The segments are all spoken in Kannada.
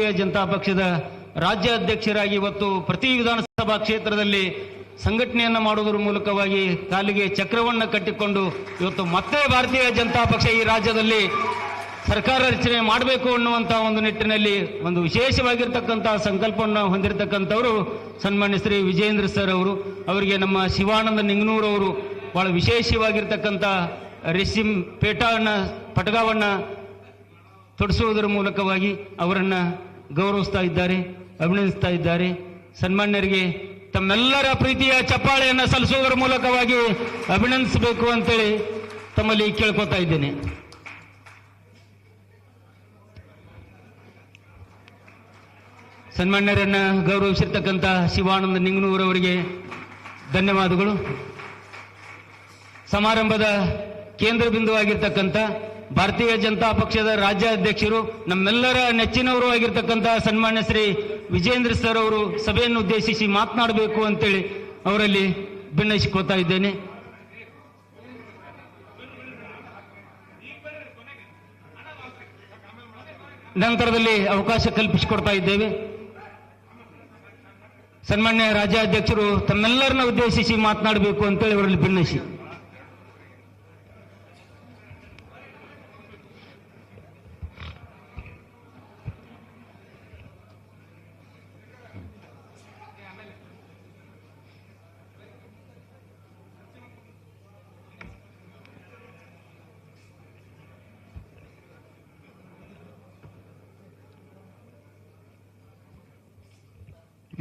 ಜನತಾ ಪಕ್ಷದ ರಾಜ್ಯ ಅಧ್ಯಕ್ಷರಾಗಿ ಇವತ್ತು ಪ್ರತಿ ವಿಧಾನಸಭಾ ಕ್ಷೇತ್ರದಲ್ಲಿ ಸಂಘಟನೆಯನ್ನು ಮಾಡುವುದರ ಮೂಲಕವಾಗಿ ಕಾಲಿಗೆ ಚಕ್ರವನ್ನ ಕಟ್ಟಿಕೊಂಡು ಇವತ್ತು ಮತ್ತೆ ಭಾರತೀಯ ಜನತಾ ಪಕ್ಷ ಈ ರಾಜ್ಯದಲ್ಲಿ ಸರ್ಕಾರ ರಚನೆ ಮಾಡಬೇಕು ಅನ್ನುವಂತಹ ಒಂದು ನಿಟ್ಟಿನಲ್ಲಿ ಒಂದು ವಿಶೇಷವಾಗಿರ್ತಕ್ಕಂತಹ ಸಂಕಲ್ಪವನ್ನು ಹೊಂದಿರತಕ್ಕಂಥವರು ಸನ್ಮಾನ್ಯ ಶ್ರೀ ವಿಜೇಂದ್ರ ಸರ್ ಅವರು. ಅವರಿಗೆ ನಮ್ಮ ಶಿವಾನಂದ ನಿಂಗನೂರ್ ಅವರು ಬಹಳ ವಿಶೇಷವಾಗಿರ್ತಕ್ಕಂಥ ರೆಸಿಮ್ ಪೇಟಾವನ್ನ ಪಟಗಾವನ್ನ ತೊಡಿಸುವುದರ ಮೂಲಕವಾಗಿ ಅವರನ್ನ ಗೌರವಿಸ್ತಾ ಇದ್ದಾರೆ, ಅಭಿನಂದಿಸ್ತಾ ಇದ್ದಾರೆ. ಸನ್ಮಾನ್ಯರಿಗೆ ತಮ್ಮೆಲ್ಲರ ಪ್ರೀತಿಯ ಚಪ್ಪಾಳೆಯನ್ನ ಸಲ್ಲಿಸುವುದರ ಮೂಲಕವಾಗಿ ಅಭಿನಂದಿಸಬೇಕು ಅಂತೇಳಿ ತಮ್ಮಲ್ಲಿ ಕೇಳ್ಕೊತಾ ಇದ್ದೇನೆ. ಸನ್ಮಾನ್ಯರನ್ನು ಗೌರವಿಸಿರ್ತಕ್ಕಂಥ ಶಿವಾನಂದ ನಿಂಗನೂರವರಿಗೆ ಧನ್ಯವಾದಗಳು. ಸಮಾರಂಭದ ಕೇಂದ್ರ ಬಿಂದುವಾಗಿರ್ತಕ್ಕಂಥ ಭಾರತೀಯ ಜನತಾ ಪಕ್ಷದ ರಾಜ್ಯ ಅಧ್ಯಕ್ಷರು ನಮ್ಮೆಲ್ಲರ ನೆಚ್ಚಿನವರು ಆಗಿರ್ತಕ್ಕಂತಹ ಸನ್ಮಾನ್ಯ ಶ್ರೀ ವಿಜೇಂದ್ರ ಸರ್ ಅವರು ಸಭೆಯನ್ನು ಉದ್ದೇಶಿಸಿ ಮಾತನಾಡಬೇಕು ಅಂತೇಳಿ ಅವರಲ್ಲಿ ಭಿನ್ನಯಿಸಿಕೊಳ್ತಾ ಇದ್ದೇನೆ. ನಂತರದಲ್ಲಿ ಅವಕಾಶ ಕಲ್ಪಿಸಿಕೊಡ್ತಾ ಇದ್ದೇವೆ. ಸನ್ಮಾನ್ಯ ರಾಜ್ಯಾಧ್ಯಕ್ಷರು ತಮ್ಮೆಲ್ಲರನ್ನ ಉದ್ದೇಶಿಸಿ ಮಾತನಾಡಬೇಕು ಅಂತೇಳಿ ಅವರಲ್ಲಿ ಭಿನ್ನಯಿಸಿ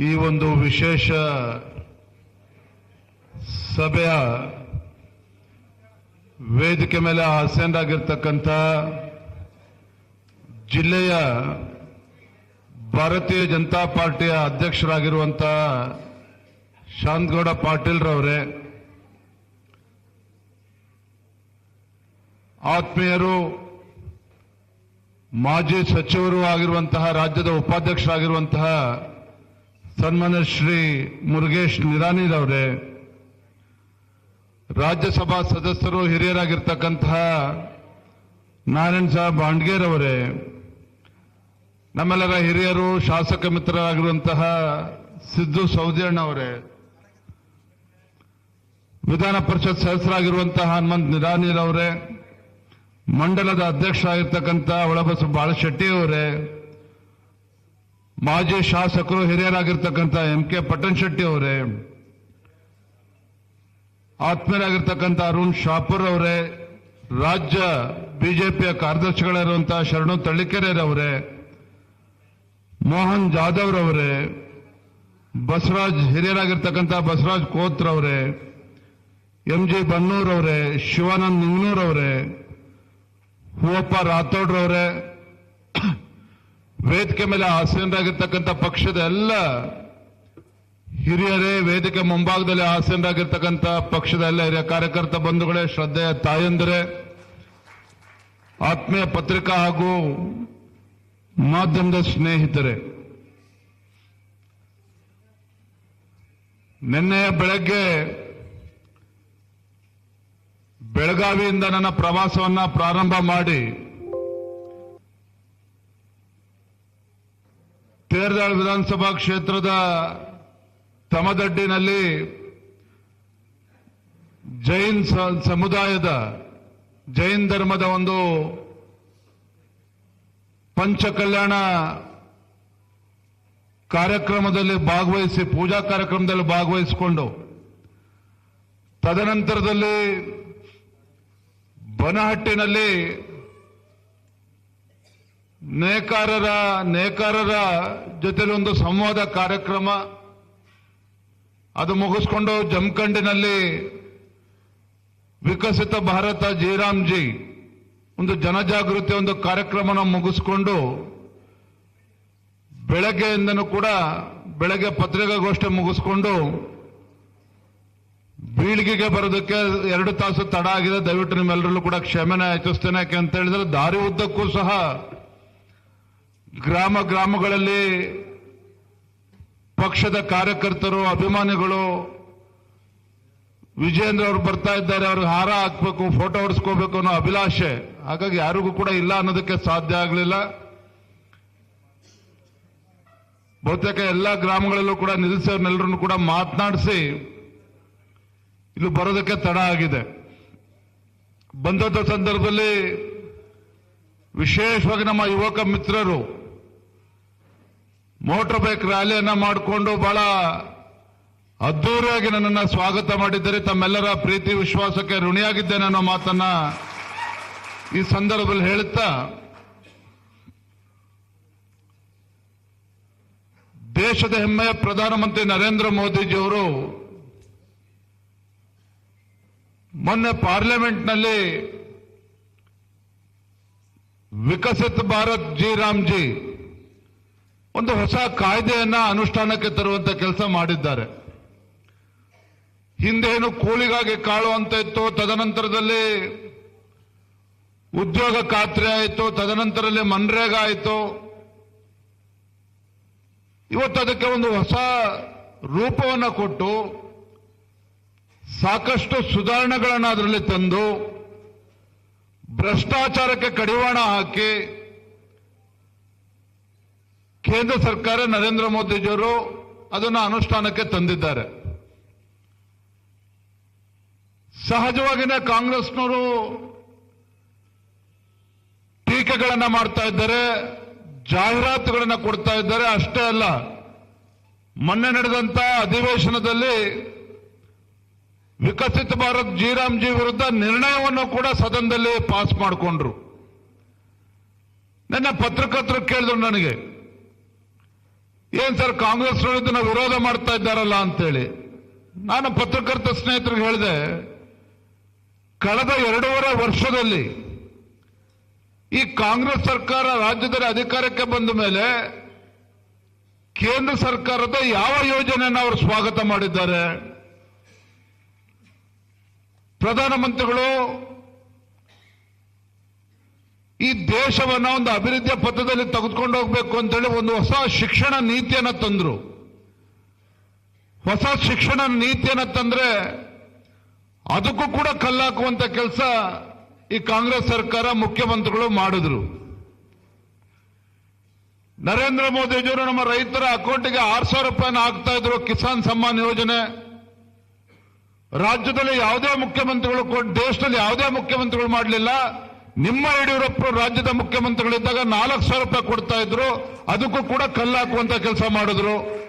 ಈ ಒಂದು ವಿಶೇಷ ಸಭೆಯ ವೇದಿಕೆ ಮೇಲೆ ಆಸೀನರಾಗಿರ್ತಕ್ಕಂಥ ಜಿಲ್ಲೆಯ ಭಾರತೀಯ ಜನತಾ ಪಾರ್ಟಿಯ ಅಧ್ಯಕ್ಷರಾಗಿರುವಂಥ ಶಾಂತಗೌಡ ಪಾಟೀಲ್ರವರೇ, ಆತ್ಮೀಯರು, ಮಾಜಿ ಸಚಿವರು ಆಗಿರುವಂತಹ, ರಾಜ್ಯದ ಉಪಾಧ್ಯಕ್ಷರಾಗಿರುವಂತಹ ಸನ್ಮಾನ್ಯ ಶ್ರೀ ಮುರುಗೇಶ್ ನಿರಾನಿರವರೇ ರಾಜ್ಯಸಭಾ ಸದಸ್ಯರು ಹಿರಿಯರಾಗಿರ್ತಕ್ಕಂತಹ ನಾರಾಯಣ್ ಸಾಹೇಬ್ ಅವರೇ, ನಮ್ಮೆಲ್ಲರ ಹಿರಿಯರು ಶಾಸಕ ಮಿತ್ರರಾಗಿರುವಂತಹ ಸಿದ್ದು ಅವರೇ, ವಿಧಾನ ಪರಿಷತ್ ಸದಸ್ಯರಾಗಿರುವಂತಹ ಹನುಮಂತ್ ನಿರಾನಿರವರೇ ಮಂಡಲದ ಅಧ್ಯಕ್ಷರಾಗಿರ್ತಕ್ಕಂಥ ಒಳಬಸು ಬಾಳಶೆಟ್ಟಿ ಅವರೇ ಮಾಜಿ ಶಾಸಕರು ಹಿರಿಯರಾಗಿರ್ತಕ್ಕಂಥ ಎಂ ಕೆ ಪಟ್ಟಣ್ ಶೆಟ್ಟಿ ಅವರೇ, ಆತ್ಮೀಯರಾಗಿರ್ತಕ್ಕಂಥ ಅರುಣ್ ಶಾಪುರ್ ಅವರೇ, ರಾಜ್ಯ ಬಿಜೆಪಿಯ ಕಾರ್ಯದರ್ಶಿಗಳಿರುವಂತಹ ಶರಣು ತಳ್ಳಿಕೆರೆಯವರೇ ಮೋಹನ್ ಜಾಧವ್ ಬಸರಾಜ್ ಬಸವರಾಜ್ ಹಿರಿಯರಾಗಿರ್ತಕ್ಕಂಥ ಬಸವರಾಜ್ ಕೋತ್ರ ಅವರೇ, ಎಂ ಜಿ ಬನ್ನೂರ್ ಅವರೇ, ಶಿವಾನಂದ್ ನಿಂಗ್ನೂರ್ ಅವರೇ, ಹೂವಪ್ಪ ರಾಥೋಡ್ರವರೇ ವೇದಿಕೆ ಮೇಲೆ ಆಸೀನರಾಗಿರ್ತಕ್ಕಂಥ ಪಕ್ಷದ ಎಲ್ಲ ಹಿರಿಯರೇ, ವೇದಿಕೆ ಮುಂಭಾಗದಲ್ಲಿ ಆಸೀನರಾಗಿರ್ತಕ್ಕಂಥ ಪಕ್ಷದ ಎಲ್ಲ ಹಿರಿಯ ಕಾರ್ಯಕರ್ತ ಬಂಧುಗಳೇ, ಶ್ರದ್ಧೆಯ ತಾಯಂದರೆ, ಆತ್ಮೀಯ ಪತ್ರಿಕಾ ಹಾಗೂ ಮಾಧ್ಯಮದ ಸ್ನೇಹಿತರೆ ನಿನ್ನೆಯ ಬೆಳಗ್ಗೆ ಬೆಳಗಾವಿಯಿಂದ ನನ್ನ ಪ್ರವಾಸವನ್ನ ಪ್ರಾರಂಭ ಮಾಡಿ ತೇರದಾಳ್ ವಿಧಾನಸಭಾ ಕ್ಷೇತ್ರದ ತಮದಡ್ಡಿನಲ್ಲಿ ಜೈನ್ ಸಮುದಾಯದ ಜೈನ್ ಧರ್ಮದ ಒಂದು ಪಂಚಕಲ್ಯಾಣ ಕಾರ್ಯಕ್ರಮದಲ್ಲಿ ಭಾಗವಹಿಸಿ, ಪೂಜಾ ಕಾರ್ಯಕ್ರಮದಲ್ಲಿ ಭಾಗವಹಿಸಿಕೊಂಡು, ತದನಂತರದಲ್ಲಿ ಬನಹಟ್ಟಿನಲ್ಲಿ ನೇಕಾರರ ನೇಕಾರರ ಜೊತೆಲಿ ಒಂದು ಸಂವಾದ ಕಾರ್ಯಕ್ರಮ. ಅದು ಮುಗಿಸ್ಕೊಂಡು ಜಮಖಂಡಿನಲ್ಲಿ ವಿಕಸಿತ ಭಾರತ ಜಿ, ಒಂದು ಜನಜಾಗೃತಿ, ಒಂದು ಕಾರ್ಯಕ್ರಮನ ಮುಗಿಸ್ಕೊಂಡು ಬೆಳಗ್ಗೆಯಿಂದನೂ ಕೂಡ ಬೆಳಗ್ಗೆ ಪತ್ರಿಕಾಗೋಷ್ಠಿ ಮುಗಿಸ್ಕೊಂಡು ಬೀಳಿಗೆಗೆ ಬರೋದಕ್ಕೆ ಎರಡು ತಾಸು ತಡ ಆಗಿದೆ. ದಯವಿಟ್ಟು ನಿಮ್ಮೆಲ್ಲರಲ್ಲೂ ಕೂಡ ಕ್ಷಮೆನ ಯಾಚಿಸ್ತೇನೆ ಯಾಕೆ ಅಂತ ಹೇಳಿದ್ರೆ ದಾರಿ ಉದ್ದಕ್ಕೂ ಸಹ ಗ್ರಾಮ ಗ್ರಾಮಗಳಲ್ಲಿ ಪಕ್ಷದ ಕಾರ್ಯಕರ್ತರು, ಅಭಿಮಾನಿಗಳು, ವಿಜೇಂದ್ರ ಅವರು ಬರ್ತಾ ಇದ್ದಾರೆ, ಅವ್ರಿಗೆ ಹಾರ ಹಾಕ್ಬೇಕು, ಫೋಟೋ ಹೊಡಿಸ್ಕೋಬೇಕು ಅನ್ನೋ ಅಭಿಲಾಷೆ. ಹಾಗಾಗಿ ಯಾರಿಗೂ ಕೂಡ ಇಲ್ಲ ಅನ್ನೋದಕ್ಕೆ ಸಾಧ್ಯ ಆಗಲಿಲ್ಲ. ಬಹುತೇಕ ಎಲ್ಲ ಗ್ರಾಮಗಳಲ್ಲೂ ಕೂಡ ನಿಲ್ಲಿಸೋರ್ನೆಲ್ಲರನ್ನು ಕೂಡ ಮಾತನಾಡಿಸಿ ಇಲ್ಲಿ ಬರೋದಕ್ಕೆ ತಡ ಆಗಿದೆ. ಬಂದಂಥ ಸಂದರ್ಭದಲ್ಲಿ ವಿಶೇಷವಾಗಿ ನಮ್ಮ ಯುವಕ ಮಿತ್ರರು ಮೋಟಾರ್ ಬೈಕ್ ರ್ಯಾಲಿಯನ್ನ ಮಾಡಿಕೊಂಡು ಬಹಳ ಅದ್ದೂರಿಯಾಗಿ ನನ್ನನ್ನು ಸ್ವಾಗತ ಮಾಡಿದ್ದರೆ. ತಮ್ಮೆಲ್ಲರ ಪ್ರೀತಿ, ವಿಶ್ವಾಸಕ್ಕೆ ಋಣಿಯಾಗಿದ್ದೇನೆ ಅನ್ನೋ ಮಾತನ್ನ ಈ ಸಂದರ್ಭದಲ್ಲಿ ಹೇಳುತ್ತಾ, ದೇಶದ ಹೆಮ್ಮೆಯ ಪ್ರಧಾನಮಂತ್ರಿ ನರೇಂದ್ರ ಮೋದಿಜಿಯವರು ಮೊನ್ನೆ ಪಾರ್ಲಿಮೆಂಟ್ನಲ್ಲಿ Viksit Bharat G RAM G ಒಂದು ಹೊಸ ಕಾಯ್ದೆಯನ್ನ ಅನುಷ್ಠಾನಕ್ಕೆ ತರುವಂತ ಕೆಲಸ ಮಾಡಿದ್ದಾರೆ. ಹಿಂದೇನು ಕೂಲಿಗಾಗಿ ಕಾಳು ಅಂತ ಇತ್ತು, ತದನಂತರದಲ್ಲಿ ಉದ್ಯೋಗ ಖಾತ್ರಿ ಆಯಿತು, ತದನಂತರದಲ್ಲಿ ಮನ್ರೇಗಾ ಆಯಿತು, ಇವತ್ತು ಅದಕ್ಕೆ ಒಂದು ಹೊಸ ರೂಪವನ್ನು ಕೊಟ್ಟು ಸಾಕಷ್ಟು ಸುಧಾರಣೆಗಳನ್ನು ಅದರಲ್ಲಿ ತಂದು ಭ್ರಷ್ಟಾಚಾರಕ್ಕೆ ಕಡಿವಾಣ ಹಾಕಿ ಕೇಂದ್ರ ಸರ್ಕಾರ ನರೇಂದ್ರ ಮೋದಿಜಿಯವರು ಅದನ್ನು ಅನುಷ್ಠಾನಕ್ಕೆ ತಂದಿದ್ದಾರೆ. ಸಹಜವಾಗಿನೇ ಕಾಂಗ್ರೆಸ್ನವರು ಟೀಕೆಗಳನ್ನು ಮಾಡ್ತಾ ಇದ್ದಾರೆ, ಜಾಹೀರಾತುಗಳನ್ನು ಕೊಡ್ತಾ ಇದ್ದಾರೆ. ಅಷ್ಟೇ ಅಲ್ಲ, ಮೊನ್ನೆ ನಡೆದಂತ ಅಧಿವೇಶನದಲ್ಲಿ ವಿಕಸಿತ ಭಾರತ್ ಜೀರಾಮ್ಜಿ ವಿರುದ್ಧ ನಿರ್ಣಯವನ್ನು ಕೂಡ ಸದನದಲ್ಲಿ ಪಾಸ್ ಮಾಡಿಕೊಂಡ್ರು. ನನ್ನ ಪತ್ರಕರ್ತರು ಕೇಳಿದ್ರು ನನಗೆ ಏನ್ ಸರ್ ಕಾಂಗ್ರೆಸ್ ಇದನ್ನ ವಿರೋಧ ಮಾಡ್ತಾ ಇದ್ದಾರಲ್ಲ ಅಂತೇಳಿ. ನಾನು ಪತ್ರಕರ್ತ ಸ್ನೇಹಿತರಿಗೆ ಹೇಳಿದೆ, ಕಳೆದ ಎರಡೂವರೆ ವರ್ಷದಲ್ಲಿ ಈ ಕಾಂಗ್ರೆಸ್ ಸರ್ಕಾರ ರಾಜ್ಯದಲ್ಲಿ ಅಧಿಕಾರಕ್ಕೆ ಬಂದ ಮೇಲೆ ಕೇಂದ್ರ ಸರ್ಕಾರದ ಯಾವ ಯೋಜನೆಯನ್ನು ಅವರು ಸ್ವಾಗತ ಮಾಡಿದ್ದಾರೆ? ಪ್ರಧಾನಮಂತ್ರಿಗಳು ಈ ದೇಶವನ್ನ ಒಂದು ಅಭಿವೃದ್ಧಿಯ ಪಥದಲ್ಲಿ ತೆಗೆದುಕೊಂಡು ಹೋಗ್ಬೇಕು ಅಂತೇಳಿ ಒಂದು ಹೊಸ ಶಿಕ್ಷಣ ನೀತಿಯನ್ನ ತಂದ್ರು. ಹೊಸ ಶಿಕ್ಷಣ ನೀತಿಯನ್ನ ತಂದ್ರೆ ಅದಕ್ಕೂ ಕೂಡ ಕಲ್ಲಾಕುವಂತ ಕೆಲಸ ಈ ಕಾಂಗ್ರೆಸ್ ಸರ್ಕಾರ ಮುಖ್ಯಮಂತ್ರಿಗಳು ಮಾಡಿದ್ರು. ನರೇಂದ್ರ ಮೋದಿಜಿಯವರು ನಮ್ಮ ರೈತರ ಅಕೌಂಟ್ಗೆ ಆರು ಸಾವಿರ ರೂಪಾಯಿನ ಹಾಕ್ತಾ ಇದ್ರು ಕಿಸಾನ್ ಸಮ್ಮಾನ್ ಯೋಜನೆ. ರಾಜ್ಯದಲ್ಲಿ ಯಾವುದೇ ಮುಖ್ಯಮಂತ್ರಿಗಳು ದೇಶದಲ್ಲಿ ಯಾವುದೇ ಮುಖ್ಯಮಂತ್ರಿಗಳು ಮಾಡಲಿಲ್ಲ. ನಿಮ್ಮ ಯಡಿಯೂರಪ್ಪ ರಾಜ್ಯದ ಮುಖ್ಯಮಂತ್ರಿಗಳಿದ್ದಾಗ ನಾಲ್ಕು ಸಾವಿರ ರೂಪಾಯಿ ಕೊಡ್ತಾ ಇದ್ರು. ಅದಕ್ಕೂ ಕೂಡ ಕಲ್ಲಾಕುವಂತ ಕೆಲಸ ಮಾಡಿದ್ರು.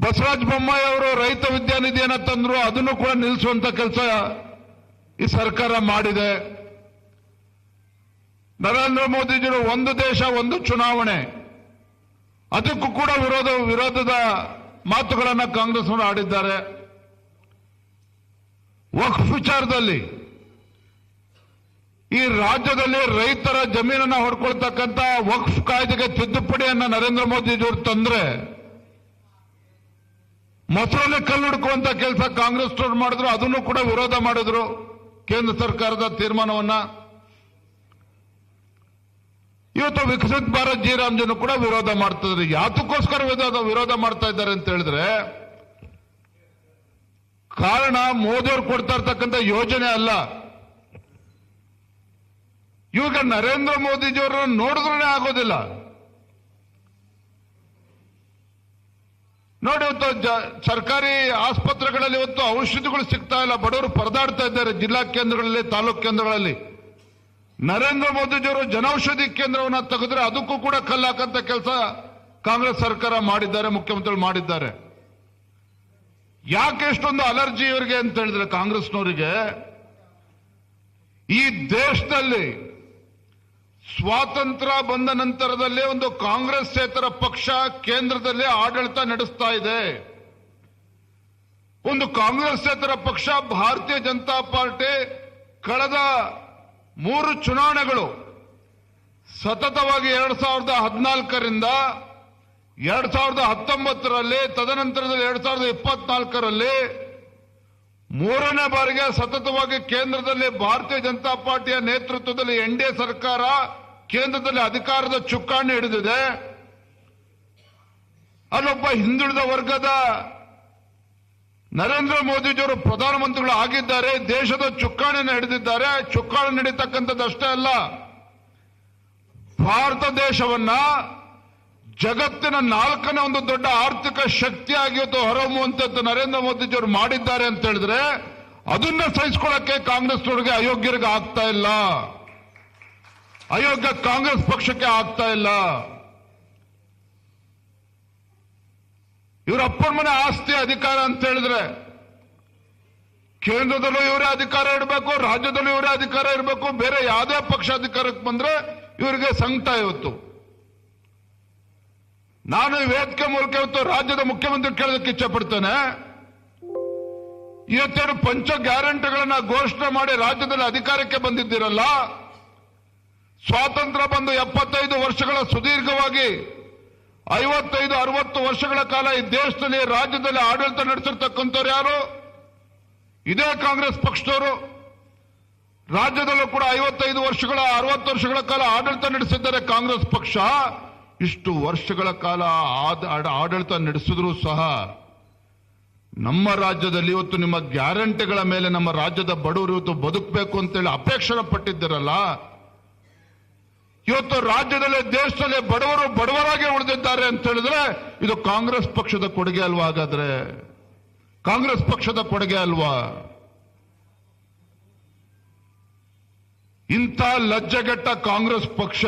ಬಸವರಾಜ ಬೊಮ್ಮಾಯಿ ಅವರು ರೈತ ವಿದ್ಯಾನಿಧಿಯನ್ನ ತಂದ್ರು. ಅದನ್ನು ಕೂಡ ನಿಲ್ಲಿಸುವಂತ ಕೆಲಸ ಈ ಸರ್ಕಾರ ಮಾಡಿದೆ. ನರೇಂದ್ರ ಮೋದಿಜಿರು ಒಂದು ದೇಶ, ಒಂದು ಚುನಾವಣೆ. ಅದಕ್ಕೂ ಕೂಡ ವಿರೋಧ, ವಿರೋಧದ ಮಾತುಗಳನ್ನ ಕಾಂಗ್ರೆಸ್ನವರು ಆಡಿದ್ದಾರೆ. ವಕ್ಫ್ ವಿಚಾರದಲ್ಲಿ ಈ ರಾಜ್ಯದಲ್ಲಿ ರೈತರ ಜಮೀನನ್ನ ಹೊಡ್ಕೊಳ್ತಕ್ಕಂತ ವಕ್ಫ್ ಕಾಯ್ದೆಗೆ ತಿದ್ದುಪಡಿಯನ್ನು ನರೇಂದ್ರ ಮೋದಿಜಿಯವರು ತಂದ್ರೆ ಮೊಸರಲ್ಲಿ ಕಲ್ಲು ಹುಡುಕುವಂತ ಕೆಲಸ ಕಾಂಗ್ರೆಸ್ ಮಾಡಿದ್ರು, ಅದನ್ನು ಕೂಡ ವಿರೋಧ ಮಾಡಿದ್ರು ಕೇಂದ್ರ ಸರ್ಕಾರದ ತೀರ್ಮಾನವನ್ನ. ಇವತ್ತು ವಿಕಸಿತ್ ಭಾರತ್ ರಾಮ್ಜನ್ ಕೂಡ ವಿರೋಧ ಮಾಡ್ತಿದ್ರು. ಯಾತಕ್ಕೋಸ್ಕರ ವಿರೋಧ ಮಾಡ್ತಾ ಇದ್ದಾರೆ ಅಂತ ಹೇಳಿದ್ರೆ, ಕಾರಣ ಮೋದಿಯವರು ಕೊಡ್ತಾ ಇರ್ತಕ್ಕಂಥ ಯೋಜನೆ ಅಲ್ಲ. ಇವಾಗ ನರೇಂದ್ರ ಮೋದಿಜಿಯವರನ್ನು ನೋಡಿದ್ರೆ ಆಗೋದಿಲ್ಲ. ನೋಡಿ ಇವತ್ತು ಸರ್ಕಾರಿ ಆಸ್ಪತ್ರೆಗಳಲ್ಲಿ ಇವತ್ತು ಔಷಧಿಗಳು ಸಿಗ್ತಾ ಇಲ್ಲ. ಬಡವರು ಪರದಾಡ್ತಾ ಇದ್ದಾರೆ ಜಿಲ್ಲಾ ಕೇಂದ್ರಗಳಲ್ಲಿ, ತಾಲೂಕು ಕೇಂದ್ರಗಳಲ್ಲಿ. ನರೇಂದ್ರ ಮೋದಿಜಿಯವರು ಜನೌಷಧಿ ಕೇಂದ್ರವನ್ನ ತೆಗೆದ್ರೆ ಅದಕ್ಕೂ ಕೂಡ ಕಲ್ಲಾಕಂತ ಕೆಲಸ ಕಾಂಗ್ರೆಸ್ ಸರ್ಕಾರ ಮಾಡಿದ್ದಾರೆ, ಮುಖ್ಯಮಂತ್ರಿಗಳು ಮಾಡಿದ್ದಾರೆ. ಯಾಕೆ ಎಷ್ಟೊಂದು ಅಲರ್ಜಿ ಇವರಿಗೆ ಅಂತ ಹೇಳಿದ್ರೆ ಕಾಂಗ್ರೆಸ್ನವರಿಗೆ, ಈ ದೇಶದಲ್ಲಿ ಸ್ವಾತಂತ್ರ್ಯ ಬಂದ ನಂತರದಲ್ಲಿ ಒಂದು ಕಾಂಗ್ರೆಸ್ ಕಾಂಗ್ರೆಸ್ಸೇತರ ಪಕ್ಷ ಕೇಂದ್ರದಲ್ಲಿ ಆಡಳಿತ ನಡೆಸ್ತಾ ಇದೆ. ಒಂದು ಕಾಂಗ್ರೆಸ್ ಕಾಂಗ್ರೆಸ್ಸೇತರ ಪಕ್ಷ ಭಾರತೀಯ ಜನತಾ ಪಾರ್ಟಿ ಕಳೆದ ಮೂರು ಚುನಾವಣೆಗಳು ಸತತವಾಗಿ ಎರಡ್ ಸಾವಿರದ ಹದಿನಾಲ್ಕರಿಂದ ಎರಡ್ ಸಾವಿರದ ಹತ್ತೊಂಬತ್ತರಲ್ಲಿ, ತದನಂತರದಲ್ಲಿ ಎರಡ್ ಸಾವಿರದ ಇಪ್ಪತ್ನಾಲ್ಕರಲ್ಲಿ ಮೂರನೇ ಬಾರಿಗೆ ಸತತವಾಗಿ ಕೇಂದ್ರದಲ್ಲಿ ಭಾರತೀಯ ಜನತಾ ಪಾರ್ಟಿಯ ನೇತೃತ್ವದಲ್ಲಿ ಎನ್ ಡಿ ಎ ಸರ್ಕಾರ ಕೇಂದ್ರದಲ್ಲಿ ಅಧಿಕಾರದ ಚುಕ್ಕಾಣಿ ಹಿಡಿದಿದೆ. ಅಲ್ಲೊಬ್ಬ ಹಿಂದುಳಿದ ವರ್ಗದ ನರೇಂದ್ರ ಮೋದಿಜಿಯವರು ಪ್ರಧಾನಮಂತ್ರಿಗಳು ಆಗಿದ್ದಾರೆ, ದೇಶದ ಚುಕ್ಕಾಣಿಯನ್ನು ಹಿಡಿದಿದ್ದಾರೆ. ಚುಕ್ಕಾಣಿ ಹಿಡಿತಕ್ಕಂಥದ್ದು ಅಷ್ಟೇ ಅಲ್ಲ, ಭಾರತ ದೇಶವನ್ನ ಜಗತ್ತಿನ ನಾಲ್ಕನೇ ಒಂದು ದೊಡ್ಡ ಆರ್ಥಿಕ ಶಕ್ತಿಯಾಗಿ ಇವತ್ತು ಹೊರಹೊಮ್ಮುವಂತದ್ದು ನರೇಂದ್ರ ಮೋದಿಜಿಯವರು ಮಾಡಿದ್ದಾರೆ ಅಂತ ಹೇಳಿದ್ರೆ ಅದನ್ನ ಸಹಿಸ್ಕೊಳ್ಳಕ್ಕೆ ಕಾಂಗ್ರೆಸ್ನವ್ರಿಗೆ ಅಯೋಗ್ಯರಿಗೆ ಆಗ್ತಾ ಇಲ್ಲ. ಅಯೋಗ್ಯ ಕಾಂಗ್ರೆಸ್ ಪಕ್ಷಕ್ಕೆ ಆಗ್ತಾ ಇಲ್ಲ. ಇವರ ಅಪ್ಪನ ಮನೆ ಆಸ್ತಿ ಅಧಿಕಾರ ಅಂತ ಹೇಳಿದ್ರೆ ಕೇಂದ್ರದಲ್ಲೂ ಇವರೇ ಅಧಿಕಾರ ಇರಬೇಕು ರಾಜ್ಯದಲ್ಲೂ ಇವರೇ ಅಧಿಕಾರ ಇರಬೇಕು ಬೇರೆ ಯಾವುದೇ ಪಕ್ಷ ಅಧಿಕಾರಕ್ಕೆ ಬಂದ್ರೆ ಇವರಿಗೆ ಸಂಕಟ ಇವತ್ತು. ನಾನು ವೇದಿಕೆ ಮೂಲಕ ಇವತ್ತು ರಾಜ್ಯದ ಮುಖ್ಯಮಂತ್ರಿ ಕೇಳೋದಕ್ಕೆ ಇಚ್ಛೆ ಪಡ್ತೇನೆ ಇವತ್ತೇನು ಪಂಚ ಗ್ಯಾರಂಟಿಗಳನ್ನ ಘೋಷಣೆ ಮಾಡಿ ರಾಜ್ಯದಲ್ಲಿ ಅಧಿಕಾರಕ್ಕೆ ಬಂದಿದ್ದೀರಲ್ಲ? ಸ್ವಾತಂತ್ರ್ಯ ಬಂದು ಎಪ್ಪತ್ತೈದು ವರ್ಷಗಳ ಸುದೀರ್ಘವಾಗಿ ಐವತ್ತೈದು, ಅರವತ್ತು ವರ್ಷಗಳ ಕಾಲ ಈ ದೇಶದಲ್ಲಿ ರಾಜ್ಯದಲ್ಲಿ ಆಡಳಿತ ನಡೆಸಿರ್ತಕ್ಕಂಥವ್ರು ಯಾರು? ಇದೇ ಕಾಂಗ್ರೆಸ್ ಪಕ್ಷದವರು. ರಾಜ್ಯದಲ್ಲೂ ಕೂಡ ಐವತ್ತೈದು ವರ್ಷಗಳ, ಅರವತ್ತು ವರ್ಷಗಳ ಕಾಲ ಆಡಳಿತ ನಡೆಸಿದ್ದಾರೆ ಕಾಂಗ್ರೆಸ್ ಪಕ್ಷ. ಇಷ್ಟು ವರ್ಷಗಳ ಕಾಲ ಆಡಳಿತ ನಡೆಸಿದ್ರೂ ಸಹ ನಮ್ಮ ರಾಜ್ಯದಲ್ಲಿ ಇವತ್ತು ನಿಮ್ಮ ಗ್ಯಾರಂಟಿಗಳ ಮೇಲೆ ನಮ್ಮ ರಾಜ್ಯದ ಬಡವರು ಇವತ್ತು ಬದುಕಬೇಕು ಅಂತೇಳಿ ಅಪೇಕ್ಷಣ ಪಟ್ಟಿದ್ದೀರಲ್ಲ? ಇವತ್ತು ರಾಜ್ಯದಲ್ಲೇ ದೇಶದಲ್ಲೇ ಬಡವರು ಬಡವರಾಗಿ ಉಳಿದಿದ್ದಾರೆ ಅಂತ ಹೇಳಿದ್ರೆ ಇದು ಕಾಂಗ್ರೆಸ್ ಪಕ್ಷದ ಕೊಡುಗೆ ಅಲ್ವಾ ಹಾಗಾದ್ರೆ? ಕಾಂಗ್ರೆಸ್ ಪಕ್ಷದ ಕೊಡುಗೆ ಅಲ್ವಾ? ಇಂಥ ಲಜ್ಜೆಗೆಟ್ಟ ಕಾಂಗ್ರೆಸ್ ಪಕ್ಷ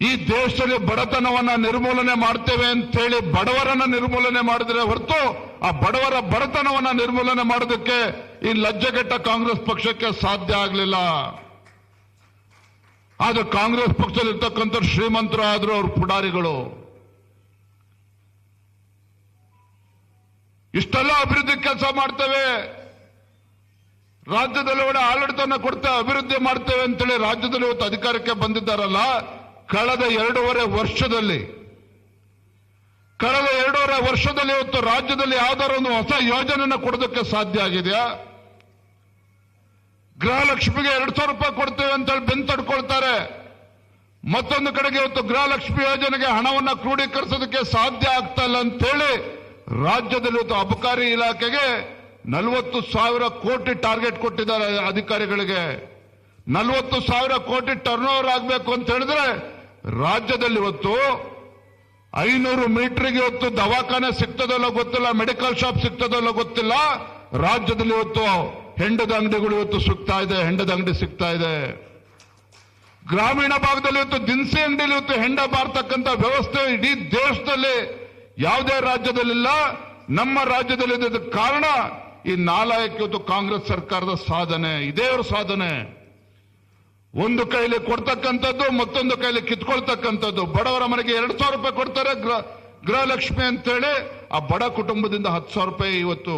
ಈ ದೇಶದಲ್ಲಿ ಬಡತನವನ್ನ ನಿರ್ಮೂಲನೆ ಮಾಡ್ತೇವೆ ಅಂತೇಳಿ ಬಡವರನ್ನ ನಿರ್ಮೂಲನೆ ಮಾಡಿದ್ರೆ ಹೊರತು ಆ ಬಡವರ ಬಡತನವನ್ನ ನಿರ್ಮೂಲನೆ ಮಾಡೋದಕ್ಕೆ ಈ ಲಜ್ಜೆಗೆಟ್ಟ ಕಾಂಗ್ರೆಸ್ ಪಕ್ಷಕ್ಕೆ ಸಾಧ್ಯ ಆಗಲಿಲ್ಲ. ಆದ್ರೆ ಕಾಂಗ್ರೆಸ್ ಪಕ್ಷದಲ್ಲಿ ಇರ್ತಕ್ಕಂಥ ಶ್ರೀಮಂತರು ಆದ್ರೂ ಅವ್ರ ಪುಡಾರಿಗಳು. ಇಷ್ಟೆಲ್ಲ ಅಭಿವೃದ್ಧಿ ಕೆಲಸ ಮಾಡ್ತೇವೆ. ರಾಜ್ಯದಲ್ಲಿ ಒಳ್ಳೆ ಆಡಳಿತವನ್ನು ಕೊಡ್ತೇವೆ ಅಭಿವೃದ್ಧಿ ಮಾಡ್ತೇವೆ ಅಂತೇಳಿ ರಾಜ್ಯದಲ್ಲಿ ಇವತ್ತು ಅಧಿಕಾರಕ್ಕೆ ಬಂದಿದ್ದಾರಲ್ಲ ಕಳೆದ ಎರಡೂವರೆ ವರ್ಷದಲ್ಲಿ, ಕಳೆದ ಎರಡೂವರೆ ವರ್ಷದಲ್ಲಿ ಇವತ್ತು ರಾಜ್ಯದಲ್ಲಿ ಯಾವ್ದಾದ್ರು ಒಂದು ಹೊಸ ಯೋಜನೆಯನ್ನು ಕೊಡೋದಕ್ಕೆ ಸಾಧ್ಯ ಆಗಿದೆಯಾ? ಗೃಹಲಕ್ಷ್ಮಿಗೆ ಎರಡು ಸಾವಿರ ರೂಪಾಯಿ ಕೊಡ್ತೇವೆ ಅಂತೇಳಿ ಬೆನ್ ತಡ್ಕೊಳ್ತಾರೆ. ಮತ್ತೊಂದು ಕಡೆಗೆ ಇವತ್ತು ಗೃಹಲಕ್ಷ್ಮಿ ಯೋಜನೆಗೆ ಹಣವನ್ನ ಕ್ರೋಢೀಕರಿಸೋದಕ್ಕೆ ಸಾಧ್ಯ ಆಗ್ತಾ ಇಲ್ಲ ಅಂತೇಳಿ ರಾಜ್ಯದಲ್ಲಿ ಇವತ್ತು ಅಬಕಾರಿ ಇಲಾಖೆಗೆ ನಲವತ್ತು ಸಾವಿರ ಕೋಟಿ ಟಾರ್ಗೆಟ್ ಕೊಟ್ಟಿದ್ದಾರೆ ಅಧಿಕಾರಿಗಳಿಗೆ. ನಲವತ್ತು ಸಾವಿರ ಕೋಟಿ ಟರ್ನ್ ಓವರ್ ಆಗಬೇಕು ಅಂತ ಹೇಳಿದ್ರೆ ರಾಜ್ಯದಲ್ಲಿ ಇವತ್ತು ಐನೂರು ಮೀಟರ್ಗೆ ಇವತ್ತು ದವಾಖಾನೆ ಸಿಗ್ತದಲ್ಲ ಗೊತ್ತಿಲ್ಲ, ಮೆಡಿಕಲ್ ಶಾಪ್ ಸಿಗ್ತದಲ್ಲ ಗೊತ್ತಿಲ್ಲ. ರಾಜ್ಯದಲ್ಲಿ ಇವತ್ತು ಹೆಂಡದ ಅಂಗಡಿಗಳು ಇವತ್ತು ಸಿಗ್ತಾ ಇದೆ, ಹೆಂಡದ ಅಂಗಡಿ ಸಿಗ್ತಾ ಇದೆ. ಗ್ರಾಮೀಣ ಭಾಗದಲ್ಲಿ ಇವತ್ತು ದಿನಸಿ ಅಂಗಡಿಯಲ್ಲಿ ಇವತ್ತು ಹೆಂಡ ಬಾರ್ತಕ್ಕಂಥ ವ್ಯವಸ್ಥೆ ಇಡೀ ದೇಶದಲ್ಲಿ ಯಾವುದೇ ರಾಜ್ಯದಲ್ಲಿಲ್ಲ. ನಮ್ಮ ರಾಜ್ಯದಲ್ಲಿ ಕಾರಣ ಈ ನಾಲಾಯಕ್ಕೆ ಇವತ್ತು ಕಾಂಗ್ರೆಸ್ ಸರ್ಕಾರದ ಸಾಧನೆ, ಇದೇ ಅವ್ರ ಸಾಧನೆ. ಒಂದು ಕೈಲಿ ಕೊಡ್ತಕ್ಕಂಥದ್ದು, ಮತ್ತೊಂದು ಕೈಲಿ ಕಿತ್ಕೊಳ್ತಕ್ಕಂಥದ್ದು. ಬಡವರ ಮನೆಗೆ ಎರಡು ಸಾವಿರ ರೂಪಾಯಿ ಕೊಡ್ತಾರೆ ಗೃಹ ಗೃಹಲಕ್ಷ್ಮಿ ಅಂತೇಳಿ ಆ ಬಡ ಕುಟುಂಬದಿಂದ ಹತ್ತು ಸಾವಿರ ರೂಪಾಯಿ ಇವತ್ತು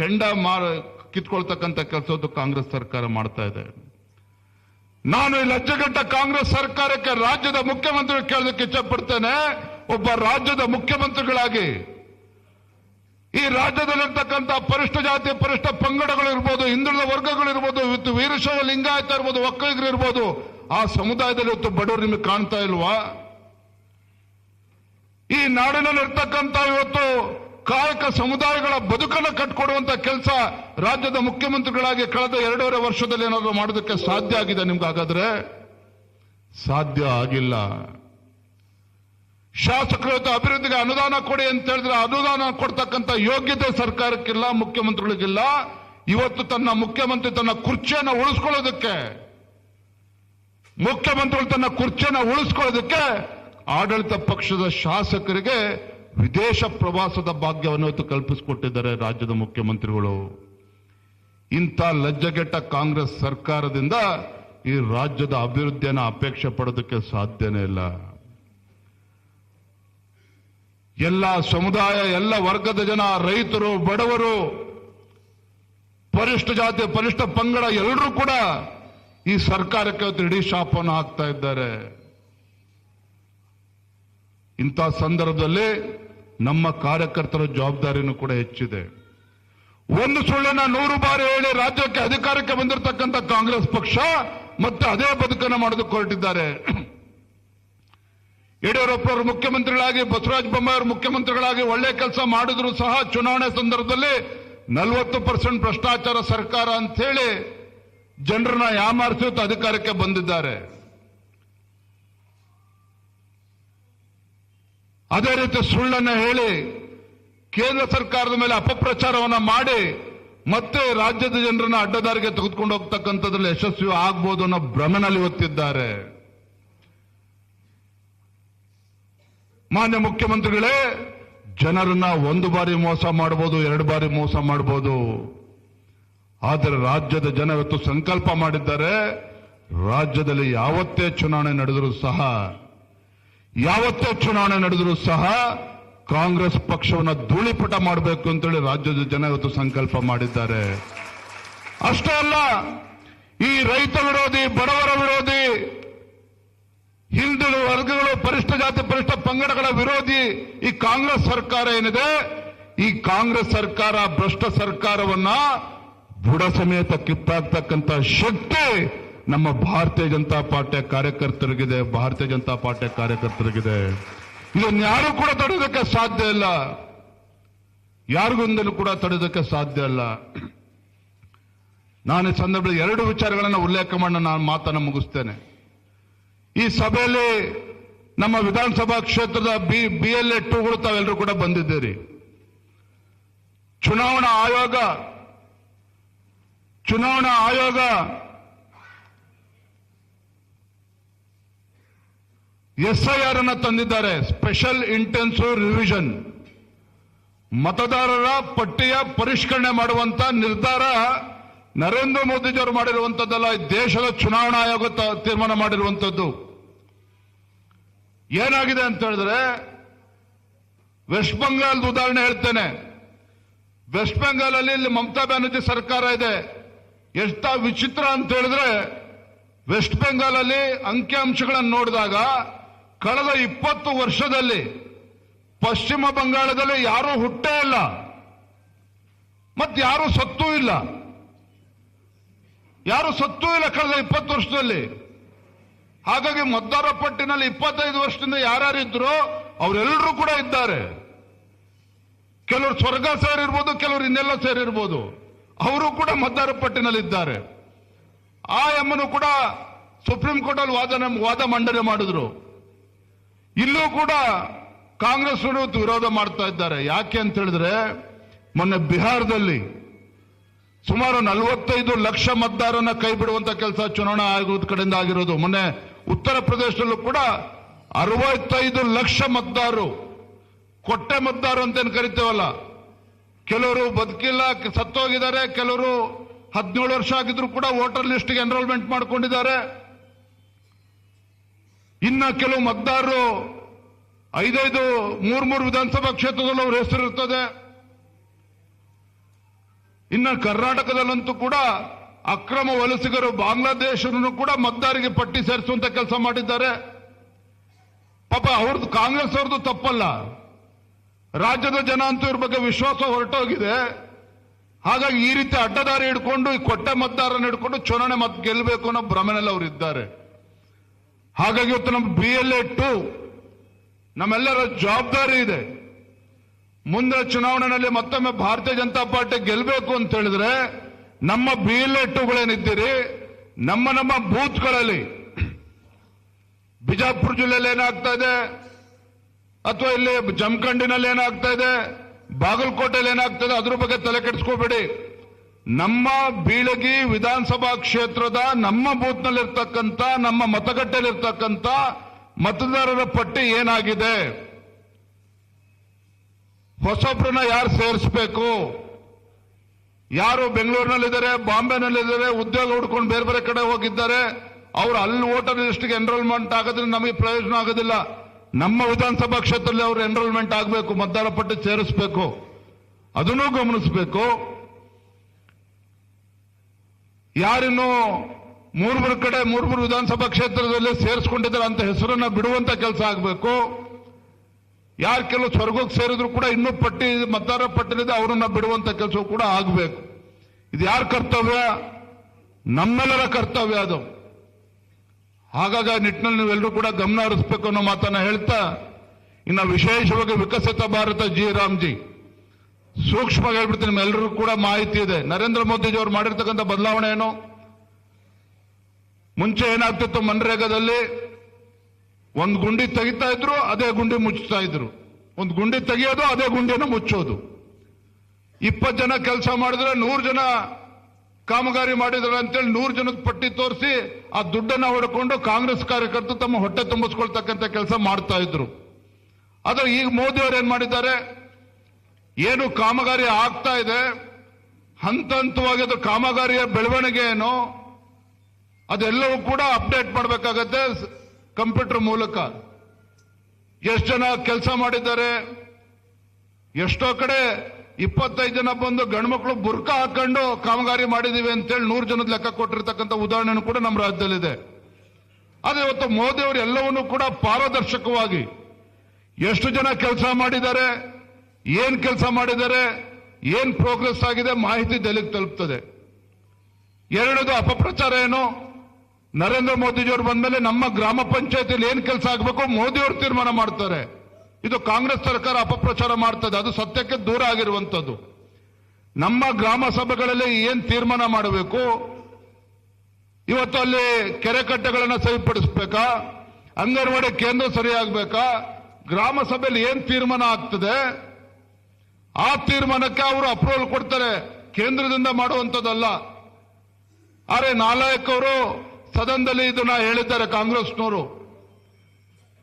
ಹೆಂಡ ಮಾರ ಕಿತ್ಕೊಳ್ತಕ್ಕಂಥ ಕೆಲಸದ್ದು ಕಾಂಗ್ರೆಸ್ ಸರ್ಕಾರ ಮಾಡ್ತಾ ಇದೆ. ನಾನು ಈ ಲಜ್ಜೆಗಟ್ಟ ಕಾಂಗ್ರೆಸ್ ಸರ್ಕಾರಕ್ಕೆ ರಾಜ್ಯದ ಮುಖ್ಯಮಂತ್ರಿ ಕೇಳೋದಕ್ಕೆ ಇಚ್ಛಪಡ್ತೇನೆ ಒಬ್ಬ ರಾಜ್ಯದ ಮುಖ್ಯಮಂತ್ರಿಗಳಾಗಿ ಈ ರಾಜ್ಯದಲ್ಲಿರ್ತಕ್ಕಂಥ ಪರಿಷ್ಠ ಜಾತಿ, ಪರಿಷ್ಠ ಪಂಗಡಗಳು ಇರ್ಬೋದು ಹಿಂದುಳಿದ ವರ್ಗಗಳು ಇರ್ಬೋದು ಇವತ್ತು ವೀರಶೈವ ಲಿಂಗಾಯತ ಇರ್ಬೋದು ಒಕ್ಕಲಿಗರು ಇರ್ಬೋದು ಆ ಸಮುದಾಯದಲ್ಲಿ ಇವತ್ತು ಬಡವರು ನಿಮಗೆ ಕಾಣ್ತಾ ಇಲ್ವಾ? ಈ ನಾಡಿನಲ್ಲಿರ್ತಕ್ಕಂಥ ಇವತ್ತು ಕಾಯಕ ಸಮುದಾಯಗಳ ಬದುಕನ್ನು ಕಟ್ಕೊಡುವಂತ ಕೆಲಸ ರಾಜ್ಯದ ಮುಖ್ಯಮಂತ್ರಿಗಳಾಗಿ ಕಳೆದ ಎರಡೂವರೆ ವರ್ಷದಲ್ಲಿ ಏನಾದರೂ ಮಾಡೋದಕ್ಕೆ ಸಾಧ್ಯ ಆಗಿದೆ ನಿಮ್ಗೆ ಹಾಗಾದ್ರೆ ಸಾಧ್ಯ ಆಗಿಲ್ಲ. ಶಾಸಕರು ಅಭಿವೃದ್ಧಿಗೆ ಅನುದಾನ ಕೊಡಿ ಅಂತ ಹೇಳಿದ್ರೆ ಅನುದಾನ ಕೊಡ್ತಕ್ಕಂಥ ಯೋಗ್ಯತೆ ಸರ್ಕಾರಕ್ಕಿಲ್ಲ, ಮುಖ್ಯಮಂತ್ರಿಗಳಿಗಿಲ್ಲ. ಇವತ್ತು ತನ್ನ ಮುಖ್ಯಮಂತ್ರಿ ತನ್ನ ಕುರ್ಚಿಯನ್ನು ಉಳಿಸ್ಕೊಳ್ಳೋದಕ್ಕೆ, ಮುಖ್ಯಮಂತ್ರಿಗಳು ತನ್ನ ಕುರ್ಚಿಯನ್ನು ಉಳಿಸ್ಕೊಳ್ಳೋದಕ್ಕೆ ಆಡಳಿತ ಪಕ್ಷದ ಶಾಸಕರಿಗೆ ವಿದೇಶ ಪ್ರವಾಸದ ಭಾಗ್ಯವನ್ನು ಇವತ್ತು ಕಲ್ಪಿಸಿಕೊಟ್ಟಿದ್ದಾರೆ ರಾಜ್ಯದ ಮುಖ್ಯಮಂತ್ರಿಗಳು. ಇಂಥ ಲಜ್ಜಗೆಟ್ಟ ಕಾಂಗ್ರೆಸ್ ಸರ್ಕಾರದಿಂದ ಈ ರಾಜ್ಯದ ಅಭಿವೃದ್ಧಿಯನ್ನು ಅಪೇಕ್ಷೆ ಪಡೋದಕ್ಕೆ ಸಾಧ್ಯನೇ ಇಲ್ಲ. ಎಲ್ಲ ಸಮುದಾಯ, ಎಲ್ಲ ವರ್ಗದ ಜನ, ರೈತರು, ಬಡವರು, ಪರಿಷ್ಠ ಜಾತಿ, ಪರಿಷ್ಠ ಪಂಗಡ ಎಲ್ಲರೂ ಕೂಡ ಈ ಸರ್ಕಾರಕ್ಕೆ ಇಡೀ ಶಾಪವನ್ನು ಹಾಕ್ತಾ ಇದ್ದಾರೆ. ಇಂಥ ಸಂದರ್ಭದಲ್ಲಿ ನಮ್ಮ ಕಾರ್ಯಕರ್ತರ ಜವಾಬ್ದಾರಿನೂ ಕೂಡ ಹೆಚ್ಚಿದೆ. ಒಂದು ಸುಳ್ಳನ್ನ ನೂರು ಬಾರಿ ಹೇಳಿ ರಾಜ್ಯಕ್ಕೆ ಅಧಿಕಾರಕ್ಕೆ ಬಂದಿರತಕ್ಕಂಥ ಕಾಂಗ್ರೆಸ್ ಪಕ್ಷ ಮತ್ತೆ ಅದೇ ಬದುಕನ್ನು ಮಾಡೋದಕ್ಕೆ ಹೊರಟಿದ್ದಾರೆ ಯಡಿಯೂರಪ್ಪನವರು ಮುಖ್ಯಮಂತ್ರಿಗಳಾಗಿ, ಬಸವರಾಜ ಬೊಮ್ಮಾಯಿ ಮುಖ್ಯಮಂತ್ರಿಗಳಾಗಿ ಒಳ್ಳೆ ಕೆಲಸ ಮಾಡಿದ್ರು ಸಹ ಚುನಾವಣೆ ಸಂದರ್ಭದಲ್ಲಿ ನಲವತ್ತು ಪರ್ಸೆಂಟ್ ಭ್ರಷ್ಟಾಚಾರ ಸರ್ಕಾರ ಅಂತ ಹೇಳಿ ಜನರನ್ನ ಯಾಮಾರಿಸಿ ಅಧಿಕಾರಕ್ಕೆ ಬಂದಿದ್ದಾರೆ. ಅದೇ ರೀತಿ ಸುಳ್ಳನ್ನು ಹೇಳಿ ಕೇಂದ್ರ ಸರ್ಕಾರದ ಮೇಲೆ ಅಪಪ್ರಚಾರವನ್ನ ಮಾಡಿ ಮತ್ತೆ ರಾಜ್ಯದ ಜನರನ್ನ ಅಡ್ಡದಾರಿಗೆ ತೆಗೆದುಕೊಂಡು ಹೋಗ್ತಕ್ಕಂಥದ್ರಲ್ಲಿ ಯಶಸ್ವಿ ಆಗ್ಬೋದು ಅನ್ನೋ ಭ್ರಮೆನಲ್ಲಿ ಹೊತ್ತಿದ್ದಾರೆ ಮಾನ್ಯ ಮುಖ್ಯಮಂತ್ರಿಗಳೇ, ಜನರನ್ನ ಒಂದು ಬಾರಿ ಮೋಸ ಮಾಡಬಹುದು ಎರಡು ಬಾರಿ ಮೋಸ ಮಾಡಬಹುದು ಆದರೆ ರಾಜ್ಯದ ಜನ ಇವತ್ತು ಸಂಕಲ್ಪ ಮಾಡಿದ್ದಾರೆ. ರಾಜ್ಯದಲ್ಲಿ ಯಾವತ್ತೇ ಚುನಾವಣೆ ನಡೆದರೂ ಸಹ, ಯಾವತ್ತೇ ಚುನಾವಣೆ ನಡೆದರೂ ಸಹ ಕಾಂಗ್ರೆಸ್ ಪಕ್ಷವನ್ನು ಧೂಳಿಪಟ ಮಾಡಬೇಕು ಅಂತೇಳಿ ರಾಜ್ಯದ ಜನ ಇವತ್ತು ಸಂಕಲ್ಪ ಮಾಡಿದ್ದಾರೆ. ಅಷ್ಟೇ ಅಲ್ಲ, ಈ ರೈತ ವಿರೋಧಿ, ಬಡವರ ವಿರೋಧಿ ಹಿಂದುಳಿದ ವರ್ಗಗಳು ಪರಿಷ್ಠ ಜಾತಿ, ಪರಿಷ್ಠ ಪಂಗಡಗಳ ವಿರೋಧಿ. ಈ ಕಾಂಗ್ರೆಸ್ ಸರ್ಕಾರ ಏನಿದೆ? ಈ ಕಾಂಗ್ರೆಸ್ ಸರ್ಕಾರ ಭ್ರಷ್ಟ ಸರ್ಕಾರವನ್ನ ಬುಡ ಸಮೇತ ಕಿತ್ತಾಕ್ತಕ್ಕಂಥ ಶಕ್ತಿ ನಮ್ಮ ಭಾರತೀಯ ಜನತಾ ಪಾರ್ಟಿಯ ಕಾರ್ಯಕರ್ತರಿಗಿದೆ. ಭಾರತೀಯ ಜನತಾ ಪಾರ್ಟಿಯ ಕಾರ್ಯಕರ್ತರಿಗಿದೆ. ಇದನ್ನ ಯಾರು ಕೂಡ ತಡೆಯೋದಕ್ಕೆ ಸಾಧ್ಯ ಇಲ್ಲ. ಯಾರಿಗೊಂದಲೂ ಕೂಡ ತಡೆಯೋದಕ್ಕೆ ಸಾಧ್ಯ ಇಲ್ಲ. ನಾನು ಈ ಸಂದರ್ಭದಲ್ಲಿ ಎರಡು ವಿಚಾರಗಳನ್ನು ಉಲ್ಲೇಖ ಮಾಡಿ ನಾನು ಮಾತನ್ನು ಮುಗಿಸ್ತೇನೆ. ಈ ಸಭೆಯಲ್ಲಿ ನಮ್ಮ ವಿಧಾನಸಭಾ ಕ್ಷೇತ್ರದ ಬಿ ಬಿ ಎಲ್ ಎ ಟೂಗಳು ತಾವೆಲ್ಲರೂ ಕೂಡ ಬಂದಿದ್ದೀರಿ. ಚುನಾವಣಾ ಆಯೋಗ ಚುನಾವಣಾ ಆಯೋಗ ಎಸ್ಐಆರ್ ಅನ್ನು ತಂದಿದ್ದಾರೆ. ಸ್ಪೆಷಲ್ ಇಂಟೆನ್ಸಿವ್ ರಿವಿಷನ್ ಮತದಾರರ ಪಟ್ಟಿಯ ಪರಿಷ್ಕರಣೆ ಮಾಡುವಂತ ನಿರ್ಧಾರ ನರೇಂದ್ರ ಮೋದಿಜಿಯವರು ಮಾಡಿರುವಂತದ್ದಲ್ಲ. ಈ ದೇಶದ ಚುನಾವಣಾ ಆಯೋಗ ತೀರ್ಮಾನ ಮಾಡಿರುವಂತದ್ದು. ಏನಾಗಿದೆ ಅಂತ ಹೇಳಿದ್ರೆ ವೆಸ್ಟ್ ಬಂಗಾಲ್ದ ಉದಾಹರಣೆ ಹೇಳ್ತೇನೆ. ವೆಸ್ಟ್ ಬೆಂಗಾಲಲ್ಲಿ ಇಲ್ಲಿ ಮಮತಾ ಬ್ಯಾನರ್ಜಿ ಸರ್ಕಾರ ಇದೆ. ಎಷ್ಟ ವಿಚಿತ್ರ ಅಂತ ಹೇಳಿದ್ರೆ ವೆಸ್ಟ್ ಬೆಂಗಾಲಲ್ಲಿ ಅಂಕಿಅಂಶಗಳನ್ನು ನೋಡಿದಾಗ, ಕಳೆದ ಇಪ್ಪತ್ತು ವರ್ಷದಲ್ಲಿ ಪಶ್ಚಿಮ ಬಂಗಾಳದಲ್ಲಿ ಯಾರೂ ಹುಟ್ಟೇ ಇಲ್ಲ. ಮತ್ತೆ ಯಾರೂ ಸತ್ತೂ ಇಲ್ಲ. ಯಾರು ಸತ್ತೂ ಇಲ್ಲ ಕಳೆದ ಇಪ್ಪತ್ತು ವರ್ಷದಲ್ಲಿ. ಹಾಗಾಗಿ ಮತದಾರ ಪಟ್ಟಿನಲ್ಲಿ ಇಪ್ಪತ್ತೈದು ವರ್ಷದಿಂದ ಯಾರ್ಯಾರಿದ್ರು ಅವರೆಲ್ಲರೂ ಕೂಡ ಇದ್ದಾರೆ. ಕೆಲವರು ಸ್ವರ್ಗ ಸೇರಿರ್ಬೋದು, ಕೆಲವರು ಇನ್ನೆಲ್ಲ ಸೇರಿರ್ಬೋದು. ಅವರು ಕೂಡ ಮತದಾರ ಪಟ್ಟಿನಲ್ಲಿ ಇದ್ದಾರೆ ಆ ಎಮ್ಮನು ಕೂಡ ಸುಪ್ರೀಂ ಕೋರ್ಟ್ ಅಲ್ಲಿ ವಾದ ವಾದ ಮಂಡನೆ ಮಾಡಿದ್ರು. ಇಲ್ಲೂ ಕೂಡ ಕಾಂಗ್ರೆಸ್ ವಿರೋಧ ಮಾಡ್ತಾ ಇದ್ದಾರೆ. ಯಾಕೆ ಅಂತ ಹೇಳಿದ್ರೆ, ಮೊನ್ನೆ ಬಿಹಾರದಲ್ಲಿ ಸುಮಾರು ನಲವತ್ತೈದು ಲಕ್ಷ ಮತದಾರನ ಕೈ ಬಿಡುವಂತ ಕೆಲಸ ಚುನಾವಣಾ ಆಯೋಗದ ಕಡೆಯಿಂದ ಆಗಿರೋದು. ಮೊನ್ನೆ ಉತ್ತರ ಪ್ರದೇಶದಲ್ಲೂ ಕೂಡ ಅರವತ್ತೈದು ಲಕ್ಷ ಮತದಾರರು, ಕೊಟ್ಟೆ ಮತದಾರರು ಅಂತೇನು ಕರಿತೇವಲ್ಲ. ಕೆಲವರು ಬದುಕಿಲ್ಲ, ಸತ್ತೋಗಿದ್ದಾರೆ, ಕೆಲವರು ಹದಿನೇಳು ವರ್ಷ ಆಗಿದ್ರು ಕೂಡ ವೋಟರ್ ಲಿಸ್ಟ್ಗೆ ಎನ್ರೋಲ್ಮೆಂಟ್ ಮಾಡಿಕೊಂಡಿದ್ದಾರೆ. ಇನ್ನ ಕೆಲವು ಮತದಾರರು ಐದೈದು, ಮೂರ್, ಮೂರು ವಿಧಾನಸಭಾ ಕ್ಷೇತ್ರದಲ್ಲಿ ಅವ್ರ ಹೆಸರು ಇರ್ತದೆ ಇನ್ನ ಕರ್ನಾಟಕದಲ್ಲಂತೂ ಕೂಡ ಅಕ್ರಮ ವಲಸಿಗರು ಬಾಂಗ್ಲಾದೇಶವನ್ನು ಕೂಡ ಮತದಾರಿಗೆ ಪಟ್ಟಿ ಸೇರಿಸುವಂತ ಕೆಲಸ ಮಾಡಿದ್ದಾರೆ. ಪಾಪ ಅವ್ರದ್ದು ಕಾಂಗ್ರೆಸ್ ಅವ್ರದ್ದು ತಪ್ಪಲ್ಲ. ರಾಜ್ಯದ ಜನ ಅಂತೂ ಇವ್ರ ಬಗ್ಗೆ ವಿಶ್ವಾಸ ಹೊರಟೋಗಿದೆ. ಹಾಗಾಗಿ ಈ ರೀತಿ ಅಡ್ಡದಾರಿ ಹಿಡ್ಕೊಂಡು, ಈ ಕೊಟ್ಟೆ ಮತದಾರನ ಹಿಡ್ಕೊಂಡು ಚುನಾವಣೆ ಮತ ಗೆಲ್ಲಬೇಕು ಅನ್ನೋ ಭ್ರಮೆನಲ್ಲಿ ಅವರು ಇದ್ದಾರೆ. ಹಾಗಾಗಿ ಇವತ್ತು ನಮ್ಮ ಬಿ ಎಲ್ ಎ ಟು ನಮ್ಮೆಲ್ಲರ ಜವಾಬ್ದಾರಿ ಇದೆ. ಮುಂದೆ ಚುನಾವಣೆಯಲ್ಲಿ ಮತ್ತೊಮ್ಮೆ ಭಾರತೀಯ ಜನತಾ ಪಾರ್ಟಿ ಗೆಲ್ಲಬೇಕು ಅಂತ ಹೇಳಿದ್ರೆ ನಮ್ಮ ಬಿ ಎಲ್ ನಮ್ಮ ನಮ್ಮ ಬೂತ್ಗಳಲ್ಲಿ. ಬಿಜಾಪುರ ಜಿಲ್ಲೆಯಲ್ಲಿ ಏನಾಗ್ತಾ ಇದೆ? ಅಥವಾ ಇಲ್ಲಿ ಜಮಖಂಡಿನಲ್ಲಿ ಏನಾಗ್ತಾ ಇದೆ? ಬಾಗಲಕೋಟೆಯಲ್ಲಿ ಏನಾಗ್ತಾ ಇದೆ? ಅದ್ರ ಬಗ್ಗೆ ತಲೆ ಕೆಡಿಸ್ಕೋಬೇಡಿ. ನಮ್ಮ ಬೀಳಗಿ ವಿಧಾನಸಭಾ ಕ್ಷೇತ್ರದ ನಮ್ಮ ಬೂತ್ನಲ್ಲಿರ್ತಕ್ಕಂಥ, ನಮ್ಮ ಮತಗಟ್ಟೆಯಲ್ಲಿರ್ತಕ್ಕಂಥ ಮತದಾರರ ಪಟ್ಟಿ ಏನಾಗಿದೆ? ಹೊಸಬ್ರನ್ನ ಯಾರು ಸೇರಿಸಬೇಕು? ಯಾರು ಬೆಂಗಳೂರಿನಲ್ಲಿದ್ದಾರೆ, ಬಾಂಬೆನಲ್ಲಿದ್ದಾರೆ, ಉದ್ಯೋಗ ಹುಡ್ಕೊಂಡು ಬೇರೆ ಬೇರೆ ಕಡೆ ಹೋಗಿದ್ದಾರೆ, ಅವರು ಅಲ್ಲಿ ವೋಟರ್ ಲಿಸ್ಟ್ಗೆ ಎನ್ರೋಲ್ಮೆಂಟ್ ಆಗೋದ್ರಿಂದ ನಮಗೆ ಪ್ರಯೋಜನ ಆಗೋದಿಲ್ಲ. ನಮ್ಮ ವಿಧಾನಸಭಾ ಕ್ಷೇತ್ರದಲ್ಲಿ ಅವರು ಎನ್ರೋಲ್ಮೆಂಟ್ ಆಗಬೇಕು ಮತದಾರ ಪಟ್ಟಿ ಸೇರಿಸಬೇಕು, ಅದನ್ನು ಗಮನಿಸಬೇಕು. ಯಾರಿನ್ನು ಮೂರ್ಮೂರು ಕಡೆ, ಮೂರ್ಮೂರು ವಿಧಾನಸಭಾ ಕ್ಷೇತ್ರದಲ್ಲಿ ಸೇರಿಸ್ಕೊಂಡಿದ್ದಾರೆ ಅಂತ ಹೆಸರನ್ನ ಬಿಡುವಂತ ಕೆಲಸ ಆಗಬೇಕು. ಯಾರು ಕೆಲವು ಸ್ವರ್ಗಕ್ಕೆ ಸೇರಿದ್ರು ಕೂಡ ಇನ್ನೂ ಪಟ್ಟಿ ಮತದಾರ ಪಟ್ಟಿನಿದೆ ಅವರನ್ನ ಬಿಡುವಂತ ಕೆಲಸ ಕೂಡ ಆಗಬೇಕು. ಇದು ಯಾರ ಕರ್ತವ್ಯ? ನಮ್ಮೆಲ್ಲರ ಕರ್ತವ್ಯ ಅದು. ಹಾಗಾಗಿ ನಿಟ್ಟಿನಲ್ಲಿ ನೀವೆಲ್ಲರೂ ಕೂಡ ಗಮನ ಹರಿಸ್ಬೇಕು ಅನ್ನೋ ಮಾತನ್ನ ಹೇಳ್ತಾ, ಇನ್ನು ವಿಶೇಷವಾಗಿ ವಿಕಸಿತ ಭಾರತ ಜಿ ರಾಮ್ಜಿ. ಸೂಕ್ಷ್ಮವಾಗಿ ಹೇಳ್ಬಿಡ್ತೀನಿ ನಿಮ್ಮೆಲ್ಲರಿಗೂ ಕೂಡ ಮಾಹಿತಿ ಇದೆ. ನರೇಂದ್ರ ಮೋದಿಜಿ ಅವರು ಮಾಡಿರ್ತಕ್ಕಂಥ ಬದಲಾವಣೆ ಏನು? ಮುಂಚೆ ಏನಾಗ್ತಿತ್ತು ಮನ್ರೇಗಾದಲ್ಲಿ? ಒಂದು ಗುಂಡಿ ತೆಗಿತಾ ಇದ್ರು, ಅದೇ ಗುಂಡಿ ಮುಚ್ಚುತ್ತಾ ಇದ್ರು. ಒಂದು ಗುಂಡಿ ತೆಗೆಯೋದು, ಅದೇ ಗುಂಡಿಯನ್ನು ಮುಚ್ಚೋದು. ಇಪ್ಪತ್ತು ಜನ ಕೆಲಸ ಮಾಡಿದ್ರೆ ನೂರು ಜನ ಕಾಮಗಾರಿ ಮಾಡಿದ್ರೆ ಅಂತೇಳಿ ನೂರು ಜನದ ಪಟ್ಟಿ ತೋರಿಸಿ ಆ ದುಡ್ಡನ್ನ ಹೊಡ್ಕೊಂಡು ಕಾಂಗ್ರೆಸ್ ಕಾರ್ಯಕರ್ತರು ತಮ್ಮ ಹೊಟ್ಟೆ ತುಂಬಿಸ್ಕೊಳ್ತಕ್ಕಂಥ ಕೆಲಸ ಮಾಡ್ತಾ ಇದ್ರು. ಆದ್ರೆ ಈಗ ಮೋದಿ ಅವರು ಏನ್ ಮಾಡಿದ್ದಾರೆ? ಏನು ಕಾಮಗಾರಿ ಆಗ್ತಾ ಇದೆ? ಹಂತ ಹಂತವಾಗಿ ಅದು ಕಾಮಗಾರಿಯ ಬೆಳವಣಿಗೆ ಏನು? ಅದೆಲ್ಲವೂ ಕೂಡ ಅಪ್ಡೇಟ್ ಮಾಡಬೇಕಾಗತ್ತೆ. ಕಂಪ್ಯೂಟರ್ ಮೂಲಕ ಎಷ್ಟು ಜನ ಕೆಲಸ ಮಾಡಿದ್ದಾರೆ? ಎಷ್ಟೋ ಕಡೆ ಇಪ್ಪತ್ತೈದು ಜನ ಬಂದು ಗಂಡ್ಮಕ್ಳು ಬುರ್ಕ ಹಾಕೊಂಡು ಕಾಮಗಾರಿ ಮಾಡಿದೀವಿ ಅಂತೇಳಿ ನೂರು ಜನದ ಲೆಕ್ಕ ಕೊಟ್ಟಿರ್ತಕ್ಕಂಥ ಉದಾಹರಣೆ ಕೂಡ ನಮ್ಮ ರಾಜ್ಯದಲ್ಲಿದೆ. ಆದ್ರೆ ಇವತ್ತು ಮೋದಿ ಅವರು ಎಲ್ಲವನ್ನೂ ಕೂಡ ಪಾರದರ್ಶಕವಾಗಿ ಎಷ್ಟು ಜನ ಕೆಲಸ ಮಾಡಿದ್ದಾರೆ, ಏನ್ ಕೆಲಸ ಮಾಡಿದ್ದಾರೆ, ಏನ್ ಪ್ರೋಗ್ರೆಸ್ ಆಗಿದೆ ಮಾಹಿತಿ ದೆಲಿಗೆ ತಲುಪ್ತದೆ. ಎರಡದು ಅಪಪ್ರಚಾರ ಏನು? ನರೇಂದ್ರ ಮೋದಿಜಿಯವರು ಬಂದ್ಮೇಲೆ ನಮ್ಮ ಗ್ರಾಮ ಪಂಚಾಯತಿಯಲ್ಲಿ ಏನ್ ಕೆಲಸ ಆಗಬೇಕು ಮೋದಿಯವರು ತೀರ್ಮಾನ ಮಾಡ್ತಾರೆ. ಇದು ಕಾಂಗ್ರೆಸ್ ಸರ್ಕಾರ ಅಪಪ್ರಚಾರ ಮಾಡ್ತದೆ. ಅದು ಸತ್ಯಕ್ಕೆ ದೂರ ಆಗಿರುವಂತದ್ದು ನಮ್ಮ ಗ್ರಾಮ ಸಭೆಗಳಲ್ಲಿ ಏನ್ ತೀರ್ಮಾನ ಮಾಡಬೇಕು? ಇವತ್ತು ಅಲ್ಲಿ ಕೆರೆ ಕಟ್ಟೆಗಳನ್ನು ಸರಿಪಡಿಸ್ಬೇಕಾ? ಅಂಗನವಾಡಿ ಕೇಂದ್ರ ಸರಿಯಾಗಬೇಕಾ? ಗ್ರಾಮ ಸಭೆಯಲ್ಲಿ ಏನ್ ತೀರ್ಮಾನ ಆಗ್ತದೆ? ಆ ತೀರ್ಮಾನಕ್ಕೆ ಅವರು ಅಪ್ರೂವಲ್ ಕೊಡ್ತಾರೆ. ಕೇಂದ್ರದಿಂದ ಮಾಡುವಂಥದ್ದಲ್ಲ. ಆದರೆ ನಾಲಾಯಕ್ ಅವರು ಸದನದಲ್ಲಿ ಇದನ್ನ ಹೇಳಿದ್ದಾರೆ ಕಾಂಗ್ರೆಸ್ನವರು.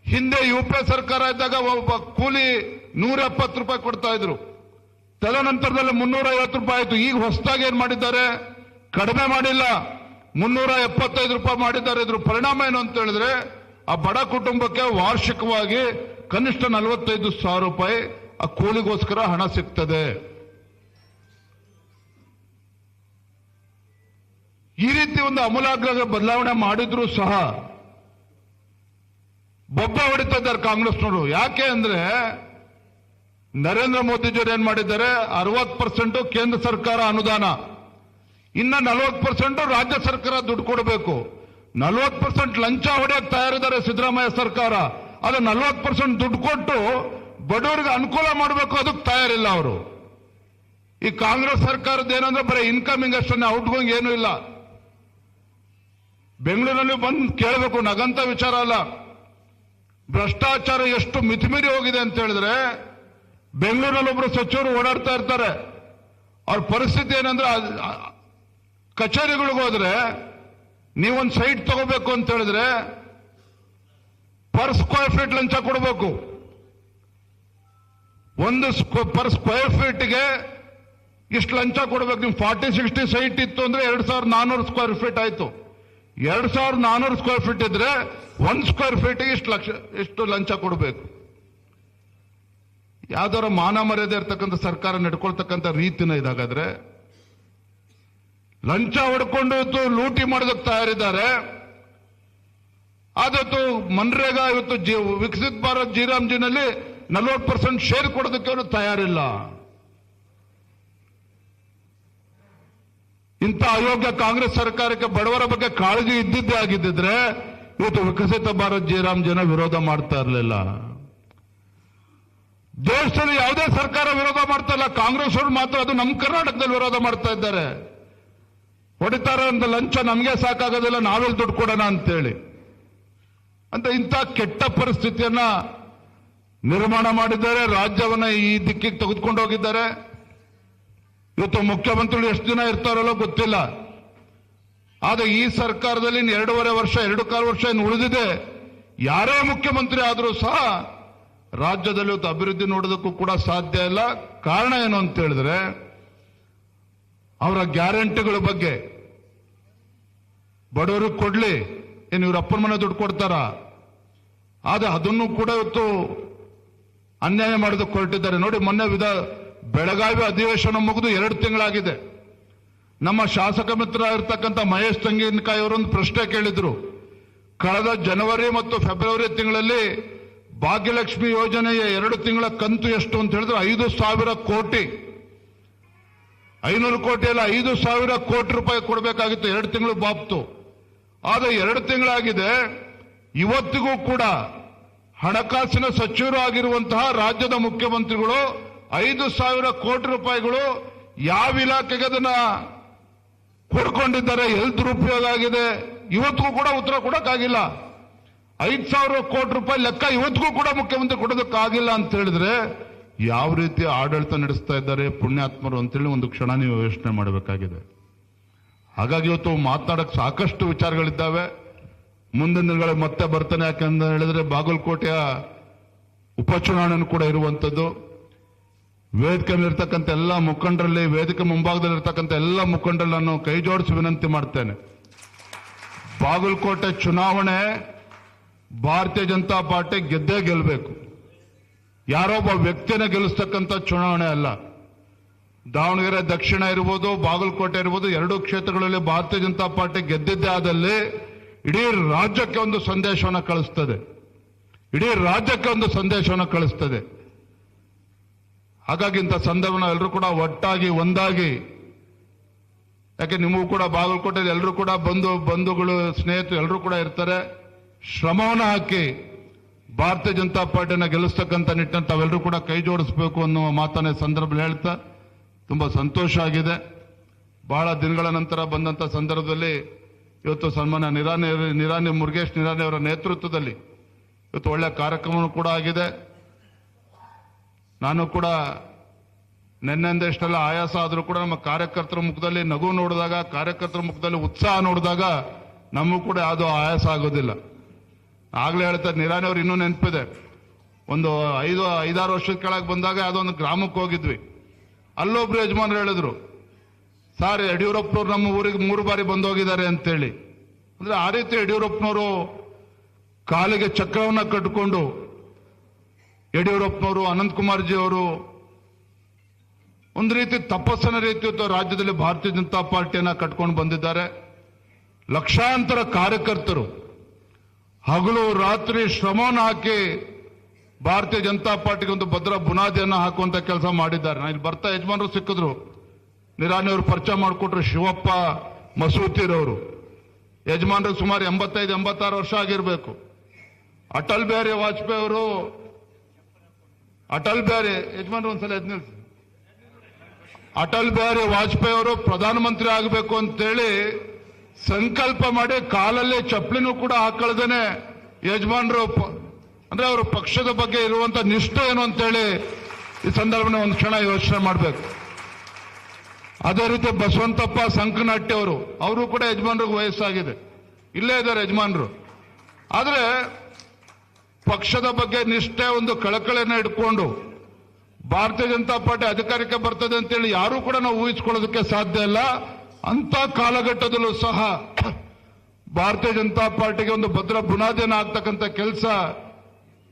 ಹಿಂದೆ ಯು ಪಿ ಎ ಸರ್ಕಾರ ಇದ್ದಾಗ ಒಬ್ಬ ಕೂಲಿ ನೂರ ಎಪ್ಪತ್ತು ರೂಪಾಯಿ ಕೊಡ್ತಾ ಇದ್ರು. ತದನಂತರದಲ್ಲಿ ಮುನ್ನೂರ ಐವತ್ತು ರೂಪಾಯಿ ಆಯ್ತು. ಈಗ ಹೊಸದಾಗಿ ಏನ್ ಮಾಡಿದ್ದಾರೆ? ಕಡಿಮೆ ಮಾಡಿಲ್ಲ. ಮುನ್ನೂರ ಎಪ್ಪತ್ತೈದು ರೂಪಾಯಿ ಮಾಡಿದ್ದಾರೆ. ಇದ್ರ ಪರಿಣಾಮ ಏನು ಅಂತ ಹೇಳಿದ್ರೆ, ಆ ಬಡ ಕುಟುಂಬಕ್ಕೆ ವಾರ್ಷಿಕವಾಗಿ ಕನಿಷ್ಠ ನಲವತ್ತೈದು ಸಾವಿರ ರೂಪಾಯಿ ಆ ಕೂಲಿಗೋಸ್ಕರ ಹಣ ಸಿಗ್ತದೆ. ಈ ರೀತಿ ಒಂದು ಅಮೂಲಾಗ್ರ ಬದಲಾವಣೆ ಮಾಡಿದ್ರು ಸಹ ಬೊಬ್ಬ ಹೊಡಿತಾ ಇದ್ದಾರೆ ಕಾಂಗ್ರೆಸ್ನವರು. ಯಾಕೆ ಅಂದ್ರೆ ನರೇಂದ್ರ ಮೋದಿಜಿಯವರು ಏನ್ ಮಾಡಿದ್ದಾರೆ? ಅರವತ್ ಪರ್ಸೆಂಟ್ ಕೇಂದ್ರ ಸರ್ಕಾರ ಅನುದಾನ. ಇನ್ನ ನಲವತ್ತು ಪರ್ಸೆಂಟ್ ರಾಜ್ಯ ಸರ್ಕಾರ ದುಡ್ಡು ಕೊಡಬೇಕು. ನಲವತ್ತು ಪರ್ಸೆಂಟ್ ಲಂಚ ಹೊಡೆಯಕ್ಕೆ ತಯಾರಿದ್ದಾರೆ ಸಿದ್ದರಾಮಯ್ಯ ಸರ್ಕಾರ. ಅದು ನಲವತ್ತು ಪರ್ಸೆಂಟ್ ದುಡ್ಡು ಕೊಟ್ಟು ಬಡವರಿಗೆ ಅನುಕೂಲ ಮಾಡಬೇಕು ಅದಕ್ಕೆ ತಯಾರಿಲ್ಲ ಅವರು. ಈ ಕಾಂಗ್ರೆಸ್ ಸರ್ಕಾರದ ಏನಂದ್ರೆ ಬರೀ ಇನ್ಕಮಿಂಗ್ ಅಷ್ಟೇ ಔಟ್ಗೋಯಿಂಗ್ ಏನೂ ಇಲ್ಲ. ಬೆಂಗಳೂರಲ್ಲಿ ಬಂದು ಕೇಳಬೇಕು, ನಗಂತ ವಿಚಾರ ಅಲ್ಲ. ಭ್ರಷ್ಟಾಚಾರ ಎಷ್ಟು ಮಿತಿಮೀರಿ ಹೋಗಿದೆ ಅಂತ ಹೇಳಿದ್ರೆ ಬೆಂಗಳೂರಲ್ಲಿ ಒಬ್ಬರು ಸಚಿವರು ಓಡಾಡ್ತಾ ಇರ್ತಾರೆ. ಅವ್ರ ಪರಿಸ್ಥಿತಿ ಏನಂದ್ರೆ ಅದ್- ಆ- ಕಚೇರಿಗಳಿಗೆ ಹೋದ್ರೆ, ನೀವೊಂದು ಸೈಟ್ ತಗೋಬೇಕು ಅಂತ ಹೇಳಿದ್ರೆ, ಪರ್ ಸ್ಕ್ವೇರ್ ಫೀಟ್ ಲಂಚ ಕೊಡಬೇಕು. ಒಂದು ಪರ್ ಸ್ಕ್ವೇರ್ ಫೀಟ್ಗೆ ಇಷ್ಟು ಲಂಚ ಕೊಡಬೇಕು. ನೀವು ಫಾರ್ಟಿ, ಸಿಕ್ಸ್ಟಿ ಸೈಟ್ ಇತ್ತು ಅಂದ್ರೆ ಎರಡ್ ಸಾವಿರದ ನಾನೂರು ಸ್ಕ್ವೇರ್ ಫೀಟ್ ಆಯ್ತು. ಎರಡ್ ಸಾವಿರದ ನಾನೂರು ಸ್ಕ್ವೇರ್ ಫೀಟ್ ಇದ್ರೆ ಒಂದ್ ಸ್ಕ್ವೇರ್ ಫೀಟ್ ಇಷ್ಟು ಲಕ್ಷ, ಇಷ್ಟು ಲಂಚ ಕೊಡಬೇಕು. ಯಾವ್ದಾರ ಮಾನ ಮರ್ಯಾದೆ ಇರ್ತಕ್ಕಂಥ ಸರ್ಕಾರ ನಡ್ಕೊಳ್ತಕ್ಕಂಥ ರೀತಿನ ಇದಾಗಾದ್ರೆ, ಲಂಚ ಹೊಡ್ಕೊಂಡು ಇವತ್ತು ಲೂಟಿ ಮಾಡೋದಕ್ಕೆ ತಯಾರಿದ್ದಾರೆ. ಆದತ್ತು ಮನ್ರೇಗಾ ಇವತ್ತು ವಿಕಸಿತ್ ಭಾರತ್ ಜಿನಲ್ಲಿ ನಲ್ವತ್ತು ಪರ್ಸೆಂಟ್ ಶೇರ್ ಕೊಡೋದಕ್ಕೆ ಅವರು ತಯಾರಿಲ್ಲ. ಇಂಥ ಅಯೋಗ್ಯ ಕಾಂಗ್ರೆಸ್ ಸರ್ಕಾರಕ್ಕೆ ಬಡವರ ಬಗ್ಗೆ ಕಾಳಜಿ ಇದ್ದಿದ್ದೇ ಆಗಿದ್ದಿದ್ರೆ ಇವತ್ತು ವಿಕಸಿತ ಭಾರತ್ ಜಯರಾಮ್ ಜನ ವಿರೋಧ ಮಾಡ್ತಾ ಇರಲಿಲ್ಲ. ದೇಶದಲ್ಲಿ ಯಾವುದೇ ಸರ್ಕಾರ ವಿರೋಧ ಮಾಡ್ತಾ ಇಲ್ಲ. ಕಾಂಗ್ರೆಸ್ ಅವರು ಮಾತ್ರ ಅದು ನಮ್ಮ ಕರ್ನಾಟಕದಲ್ಲಿ ವಿರೋಧ ಮಾಡ್ತಾ ಇದ್ದಾರೆ. ಹೊಡಿತಾರ ಅಂತ ಲಂಚ ನಮಗೆ ಸಾಕಾಗೋದಿಲ್ಲ, ನಾವೆಲ್ಲಿ ದುಡ್ಡು ಕೊಡೋಣ ಅಂತೇಳಿ. ಅಂತ ಇಂಥ ಕೆಟ್ಟ ಪರಿಸ್ಥಿತಿಯನ್ನ ನಿರ್ಮಾಣ ಮಾಡಿದ್ದಾರೆ, ರಾಜ್ಯವನ್ನ ಈ ದಿಕ್ಕಿಗೆ ತೆಗೆದುಕೊಂಡು ಹೋಗಿದ್ದಾರೆ. ಇವತ್ತು ಮುಖ್ಯಮಂತ್ರಿಗಳು ಎಷ್ಟು ದಿನ ಇರ್ತಾರಲ್ಲೋ ಗೊತ್ತಿಲ್ಲ. ಆದ್ರೆ ಈ ಸರ್ಕಾರದಲ್ಲಿ ಎರಡೂವರೆ ವರ್ಷ, ಎರಡು ಕಾಲು ವರ್ಷ ಇನ್ನು ಉಳಿದಿದೆ. ಯಾರೇ ಮುಖ್ಯಮಂತ್ರಿ ಆದರೂ ಸಹ ರಾಜ್ಯದಲ್ಲಿ ಇವತ್ತು ಅಭಿವೃದ್ಧಿ ನೋಡೋದಕ್ಕೂ ಕೂಡ ಸಾಧ್ಯ ಇಲ್ಲ. ಕಾರಣ ಏನು ಅಂತ ಹೇಳಿದ್ರೆ, ಅವರ ಗ್ಯಾರಂಟಿಗಳ ಬಗ್ಗೆ. ಬಡವರಿಗೆ ಕೊಡ್ಲಿ ಏನು ಇವ್ರ ಅಪ್ಪನ ಮನೆ ದುಡ್ಡು ಕೊಡ್ತಾರ. ಆದ್ರೆ ಅದನ್ನು ಕೂಡ ಇವತ್ತು ಅನ್ಯಾಯ ಮಾಡೋದಕ್ಕೆ ಹೊರಟಿದ್ದಾರೆ. ನೋಡಿ ಮೊನ್ನೆ ವಿಧ ಬೆಳಗಾವಿ ಅಧಿವೇಶನ ಮುಗಿದು ಎರಡು ತಿಂಗಳಾಗಿದೆ. ನಮ್ಮ ಶಾಸಕ ಮಿತ್ರ ಇರತಕ್ಕಂಥ ಮಹೇಶ್ ತಂಗಿನಕಾಯಿ ಅವರೊಂದು ಪ್ರಶ್ನೆ ಕೇಳಿದ್ರು. ಕಳೆದ ಜನವರಿ ಮತ್ತು ಫೆಬ್ರವರಿ ತಿಂಗಳಲ್ಲಿ ಭಾಗ್ಯಲಕ್ಷ್ಮಿ ಯೋಜನೆಯ ಎರಡು ತಿಂಗಳ ಕಂತು ಎಷ್ಟು ಅಂತ ಹೇಳಿದ್ರೆ ಐದು ಸಾವಿರ ಕೋಟಿ. ಐನೂರು ಕೋಟಿ ಅಲ್ಲ, ಐದು ಸಾವಿರ ಕೋಟಿ ರೂಪಾಯಿ ಕೊಡಬೇಕಾಗಿತ್ತು, ಎರಡು ತಿಂಗಳು ಬಾಪ್ತು. ಆದ್ರೆ ಎರಡು ತಿಂಗಳಾಗಿದೆ, ಇವತ್ತಿಗೂ ಕೂಡ ಹಣಕಾಸಿನ ಸಚಿವರು ಆಗಿರುವಂತಹ ರಾಜ್ಯದ ಮುಖ್ಯಮಂತ್ರಿಗಳು ಐದು ಸಾವಿರ ಕೋಟಿ ರೂಪಾಯಿಗಳು ಯಾವ ಇಲಾಖೆಗೆ ಅದನ್ನ ಕೊಡ್ಕೊಂಡಿದ್ದಾರೆ ಎಲ್ಲಿ ದುರುಪಯೋಗ ಆಗಿದೆ, ಇವತ್ತಿಗೂ ಕೂಡ ಉತ್ತರ ಕೊಡೋಕ್ಕಾಗಿಲ್ಲ. ಐದು ಸಾವಿರ ಕೋಟಿ ರೂಪಾಯಿ ಲೆಕ್ಕ ಇವತ್ತಿಗೂ ಕೂಡ ಮುಖ್ಯಮಂತ್ರಿ ಕೊಡೋದಕ್ಕಾಗಿಲ್ಲ ಅಂತ ಹೇಳಿದ್ರೆ ಯಾವ ರೀತಿ ಆಡಳಿತ ನಡೆಸ್ತಾ ಇದ್ದಾರೆ ಪುಣ್ಯಾತ್ಮರು ಅಂತೇಳಿ ಒಂದು ಕ್ಷಣ ನೀವು ಯೋಚನೆ ಮಾಡಬೇಕಾಗಿದೆ. ಹಾಗಾಗಿ ಇವತ್ತು ಮಾತನಾಡಕ್ಕೆ ಸಾಕಷ್ಟು ವಿಚಾರಗಳಿದ್ದಾವೆ. ಮುಂದಿನ ದಿನಗಳ ಮತ್ತೆ ಬರ್ತಾನೆ ಯಾಕಂತ ಹೇಳಿದ್ರೆ ಬಾಗಲಕೋಟೆಯ ಉಪಚುನಾವಣೆ ಕೂಡ ಇರುವಂತದ್ದು ವೇದಿಕೆ ಮೇಲಿರ್ತಕ್ಕಂಥ ಎಲ್ಲ ಮುಖಂಡರಲ್ಲಿ, ವೇದಿಕೆ ಮುಂಭಾಗದಲ್ಲಿರ್ತಕ್ಕಂಥ ಎಲ್ಲ ಮುಖಂಡರಲ್ಲಿ ನಾನು ಕೈ ಜೋಡಿಸಿ ವಿನಂತಿ ಮಾಡ್ತೇನೆ. ಬಾಗಲಕೋಟೆ ಚುನಾವಣೆ, ಭಾರತೀಯ ಜನತಾ ಪಾರ್ಟಿ ಗೆದ್ದೇ ಗೆಲ್ಲಬೇಕು ಯಾರೊಬ್ಬ ವ್ಯಕ್ತಿನ ಗೆಲ್ಲಿಸ್ತಕ್ಕಂಥ ಚುನಾವಣೆ ಅಲ್ಲ. ದಾವಣಗೆರೆ ದಕ್ಷಿಣ ಇರ್ಬೋದು, ಬಾಗಲಕೋಟೆ ಇರ್ಬೋದು, ಎರಡೂ ಕ್ಷೇತ್ರಗಳಲ್ಲಿ ಭಾರತೀಯ ಜನತಾ ಪಾರ್ಟಿ ಗೆದ್ದಿದ್ದೇ ಆದಲ್ಲಿ ಇಡೀ ರಾಜ್ಯಕ್ಕೆ ಒಂದು ಸಂದೇಶವನ್ನು ಕಳಿಸ್ತದೆ. ಇಡೀ ರಾಜ್ಯಕ್ಕೆ ಒಂದು ಸಂದೇಶವನ್ನು ಕಳಿಸ್ತದೆ. ಹಾಗಾಗಿ ಇಂಥ ಸಂದರ್ಭನ ಎಲ್ಲರೂ ಕೂಡ ಒಟ್ಟಾಗಿ, ಒಂದಾಗಿ, ಯಾಕೆ ನಿಮಗೂ ಕೂಡ ಬಾಗಲಕೋಟೆ ಎಲ್ಲರೂ ಕೂಡ ಬಂಧು, ಬಂಧುಗಳು, ಸ್ನೇಹಿತರು ಎಲ್ಲರೂ ಕೂಡ ಇರ್ತಾರೆ. ಶ್ರಮವನ್ನು ಹಾಕಿ ಭಾರತೀಯ ಜನತಾ ಪಾರ್ಟಿನ ಗೆಲ್ಲಿಸ್ತಕ್ಕಂಥ ನಿಟ್ಟಿನಲ್ಲಿ ತಾವೆಲ್ಲರೂ ಕೂಡ ಕೈ ಜೋಡಿಸಬೇಕು ಅನ್ನುವ ಮಾತನ್ನ ಸಂದರ್ಭದಲ್ಲಿ ಹೇಳ್ತಾ ತುಂಬ ಸಂತೋಷ ಆಗಿದೆ. ಬಹಳ ದಿನಗಳ ನಂತರ ಬಂದಂಥ ಸಂದರ್ಭದಲ್ಲಿ ಇವತ್ತು ಸನ್ಮಾನ ನಿರಾನಿ ನಿರಾನಿ ಮುರುಗೇಶ್ ನಿರಾನಿ ಅವರ ನೇತೃತ್ವದಲ್ಲಿ ಇವತ್ತು ಒಳ್ಳೆಯ ಕಾರ್ಯಕ್ರಮವೂ ಕೂಡ ಆಗಿದೆ. ನಾನು ಕೂಡ ನಿನ್ನೆಂದ ಇಷ್ಟೆಲ್ಲ ಆಯಾಸ ಆದರೂ ಕೂಡ ನಮ್ಮ ಕಾರ್ಯಕರ್ತರ ಮುಖದಲ್ಲಿ ನಗು ನೋಡಿದಾಗ, ಕಾರ್ಯಕರ್ತರ ಮುಖದಲ್ಲಿ ಉತ್ಸಾಹ ನೋಡಿದಾಗ ನಮಗೂ ಕೂಡ ಯಾವುದೋ ಆಯಾಸ ಆಗೋದಿಲ್ಲ. ಆಗ್ಲೇ ಹೇಳ್ತಾರೆ ನಿರಾಣಿ ಅವ್ರು ಇನ್ನೂ ನೆನಪಿದೆ. ಒಂದು ಐದು, ಐದಾರು ವರ್ಷದ ಕೆಳಗೆ ಬಂದಾಗ ಯಾವುದೋ ಒಂದು ಗ್ರಾಮಕ್ಕೆ ಹೋಗಿದ್ವಿ. ಅಲ್ಲೊಬ್ರು ಯಜಮಾನರು ಹೇಳಿದ್ರು, ಸರ್ ಯಡಿಯೂರಪ್ಪನವ್ರು ನಮ್ಮ ಊರಿಗೆ ಮೂರು ಬಾರಿ ಬಂದೋಗಿದ್ದಾರೆ ಅಂತೇಳಿ. ಅಂದ್ರೆ ಆ ರೀತಿ ಯಡಿಯೂರಪ್ಪನವರು ಕಾಲಿಗೆ ಚಕ್ರವನ್ನು ಕಟ್ಟಿಕೊಂಡು ಯಡಿಯೂರಪ್ಪನವರು ಅನಂತಕುಮಾರ್ಜಿ ಅವರು ಒಂದು ರೀತಿ ತಪಸ್ಸನ ರೀತಿ ರಾಜ್ಯದಲ್ಲಿ ಭಾರತೀಯ ಜನತಾ ಪಾರ್ಟಿಯನ್ನು ಕಟ್ಕೊಂಡು ಬಂದಿದ್ದಾರೆ. ಲಕ್ಷಾಂತರ ಕಾರ್ಯಕರ್ತರು ಹಗಲು ರಾತ್ರಿ ಶ್ರಮವನ್ನು ಹಾಕಿ ಭಾರತೀಯ ಜನತಾ ಪಾರ್ಟಿಗೆ ಒಂದು ಭದ್ರ ಬುನಾದಿಯನ್ನು ಹಾಕುವಂತ ಕೆಲಸ ಮಾಡಿದ್ದಾರೆ. ನಾನು ಇಲ್ಲಿ ಬರ್ತಾ ಯಜಮಾನರು ಸಿಕ್ಕಿದ್ರು. ನಿರಾಣಿ ಅವರು ಪರಿಚಯ ಮಾಡಿಕೊಟ್ರು ಶಿವಪ್ಪ ಮಸೂತಿರವರು ಯಜಮಾನರು ಸುಮಾರು ಎಂಬತ್ತೈದು, ಎಂಬತ್ತಾರು ವರ್ಷ ಆಗಿರಬೇಕು. ಅಟಲ್ ಬಿಹಾರಿ ವಾಜಪೇಯಿ ಅವರು ಅಟಲ್ ಬಿಹಾರಿ ಯಜಮಾನ್ರು ಒಂದ್ಸಲ ಎದ್ ನಿಲ್ಸಿ. ಅಟಲ್ ಬಿಹಾರಿ ವಾಜಪೇಯಿ ಅವರು ಪ್ರಧಾನಮಂತ್ರಿ ಆಗಬೇಕು ಅಂತೇಳಿ ಸಂಕಲ್ಪ ಮಾಡಿ ಕಾಲಲ್ಲಿ ಚಪ್ಪಲಿನೂ ಕೂಡ ಹಾಕಳ್ದೇನೆ ಯಜಮಾನ್ರು ಅಂದ್ರೆ ಅವರು ಪಕ್ಷದ ಬಗ್ಗೆ ಇರುವಂತ ನಿಷ್ಠೆ ಏನು ಅಂತೇಳಿ ಈ ಸಂದರ್ಭನ ಒಂದು ಕ್ಷಣ ಯೋಚನೆ ಮಾಡಬೇಕು. ಅದೇ ರೀತಿ ಬಸವಂತಪ್ಪ ಸಂಕನಹಟ್ಟಿ ಅವರು ಅವರು ಕೂಡ ಯಜಮಾನ್ರಿಗೆ ವಯಸ್ಸಾಗಿದೆ. ಇಲ್ಲೇ ಇದ್ದಾರೆ ಯಜಮಾನ್ರು. ಆದ್ರೆ ಪಕ್ಷದ ಬಗ್ಗೆ ನಿಷ್ಠೆ ಒಂದು ಕಳಕಳೆಯನ್ನು ಇಟ್ಕೊಂಡು ಭಾರತೀಯ ಜನತಾ ಪಾರ್ಟಿ ಅಧಿಕಾರಕ್ಕೆ ಬರ್ತದೆ ಅಂತೇಳಿ ಯಾರೂ ಕೂಡ ನಾವು ಊಹಿಸ್ಕೊಳ್ಳೋದಕ್ಕೆ ಸಾಧ್ಯ ಇಲ್ಲ. ಅಂತ ಕಾಲಘಟ್ಟದಲ್ಲೂ ಸಹ ಭಾರತೀಯ ಜನತಾ ಪಾರ್ಟಿಗೆ ಒಂದು ಭದ್ರ ಬುನಾದಿಯನ್ನು ಆಗ್ತಕ್ಕಂಥ ಕೆಲಸ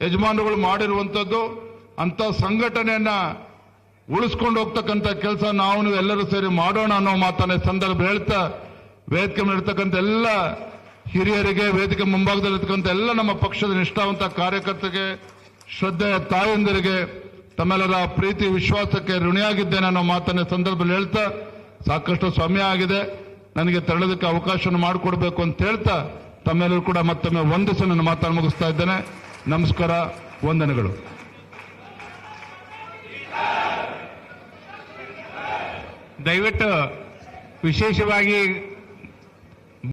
ಯಜಮಾನರುಗಳು ಮಾಡಿರುವಂಥದ್ದು. ಅಂತ ಸಂಘಟನೆಯನ್ನ ಉಳಿಸ್ಕೊಂಡು ಹೋಗ್ತಕ್ಕಂಥ ಕೆಲಸ ನಾವು ಎಲ್ಲರೂ ಸೇರಿ ಮಾಡೋಣ ಅನ್ನೋ ಮಾತನ್ನ ಸಂದರ್ಭ ಹೇಳ್ತಾ, ವೇದಿಕೆ ಮೇಲಿರ್ತಕ್ಕಂಥ ಎಲ್ಲ ಹಿರಿಯರಿಗೆ ವೇದಿಕೆ ಮುಂಭಾಗದಲ್ಲಿ ಇರ್ತಕ್ಕಂಥ ಎಲ್ಲ ನಮ್ಮ ಪಕ್ಷದ ನಿಷ್ಠಾವಂತ ಕಾರ್ಯಕರ್ತರಿಗೆ, ಶ್ರದ್ಧೆಯ ತಾಯಂದಿರಿಗೆ, ತಮ್ಮೆಲ್ಲರ ಪ್ರೀತಿ, ವಿಶ್ವಾಸಕ್ಕೆ ಋಣಿಯಾಗಿದ್ದೇನೆ ಅನ್ನೋ ಮಾತನ್ನ ಸಂದರ್ಭದಲ್ಲಿ ಹೇಳ್ತಾ ಸಾಕಷ್ಟು ಸಮಯ ಆಗಿದೆ. ನನಗೆ ತೆರಳೋದಕ್ಕೆ ಅವಕಾಶವನ್ನು ಮಾಡಿಕೊಡ್ಬೇಕು ಅಂತ ಹೇಳ್ತಾ ತಮ್ಮೆಲ್ಲರೂ ಕೂಡ ಮತ್ತೊಮ್ಮೆ ವಂದಿಸಿ ನನ್ನ ಮಾತನ್ನು ಮುಗಿಸ್ತಾ ಇದ್ದೇನೆ. ನಮಸ್ಕಾರ, ವಂದನೆಗಳು. ದಯವಿಟ್ಟು ವಿಶೇಷವಾಗಿ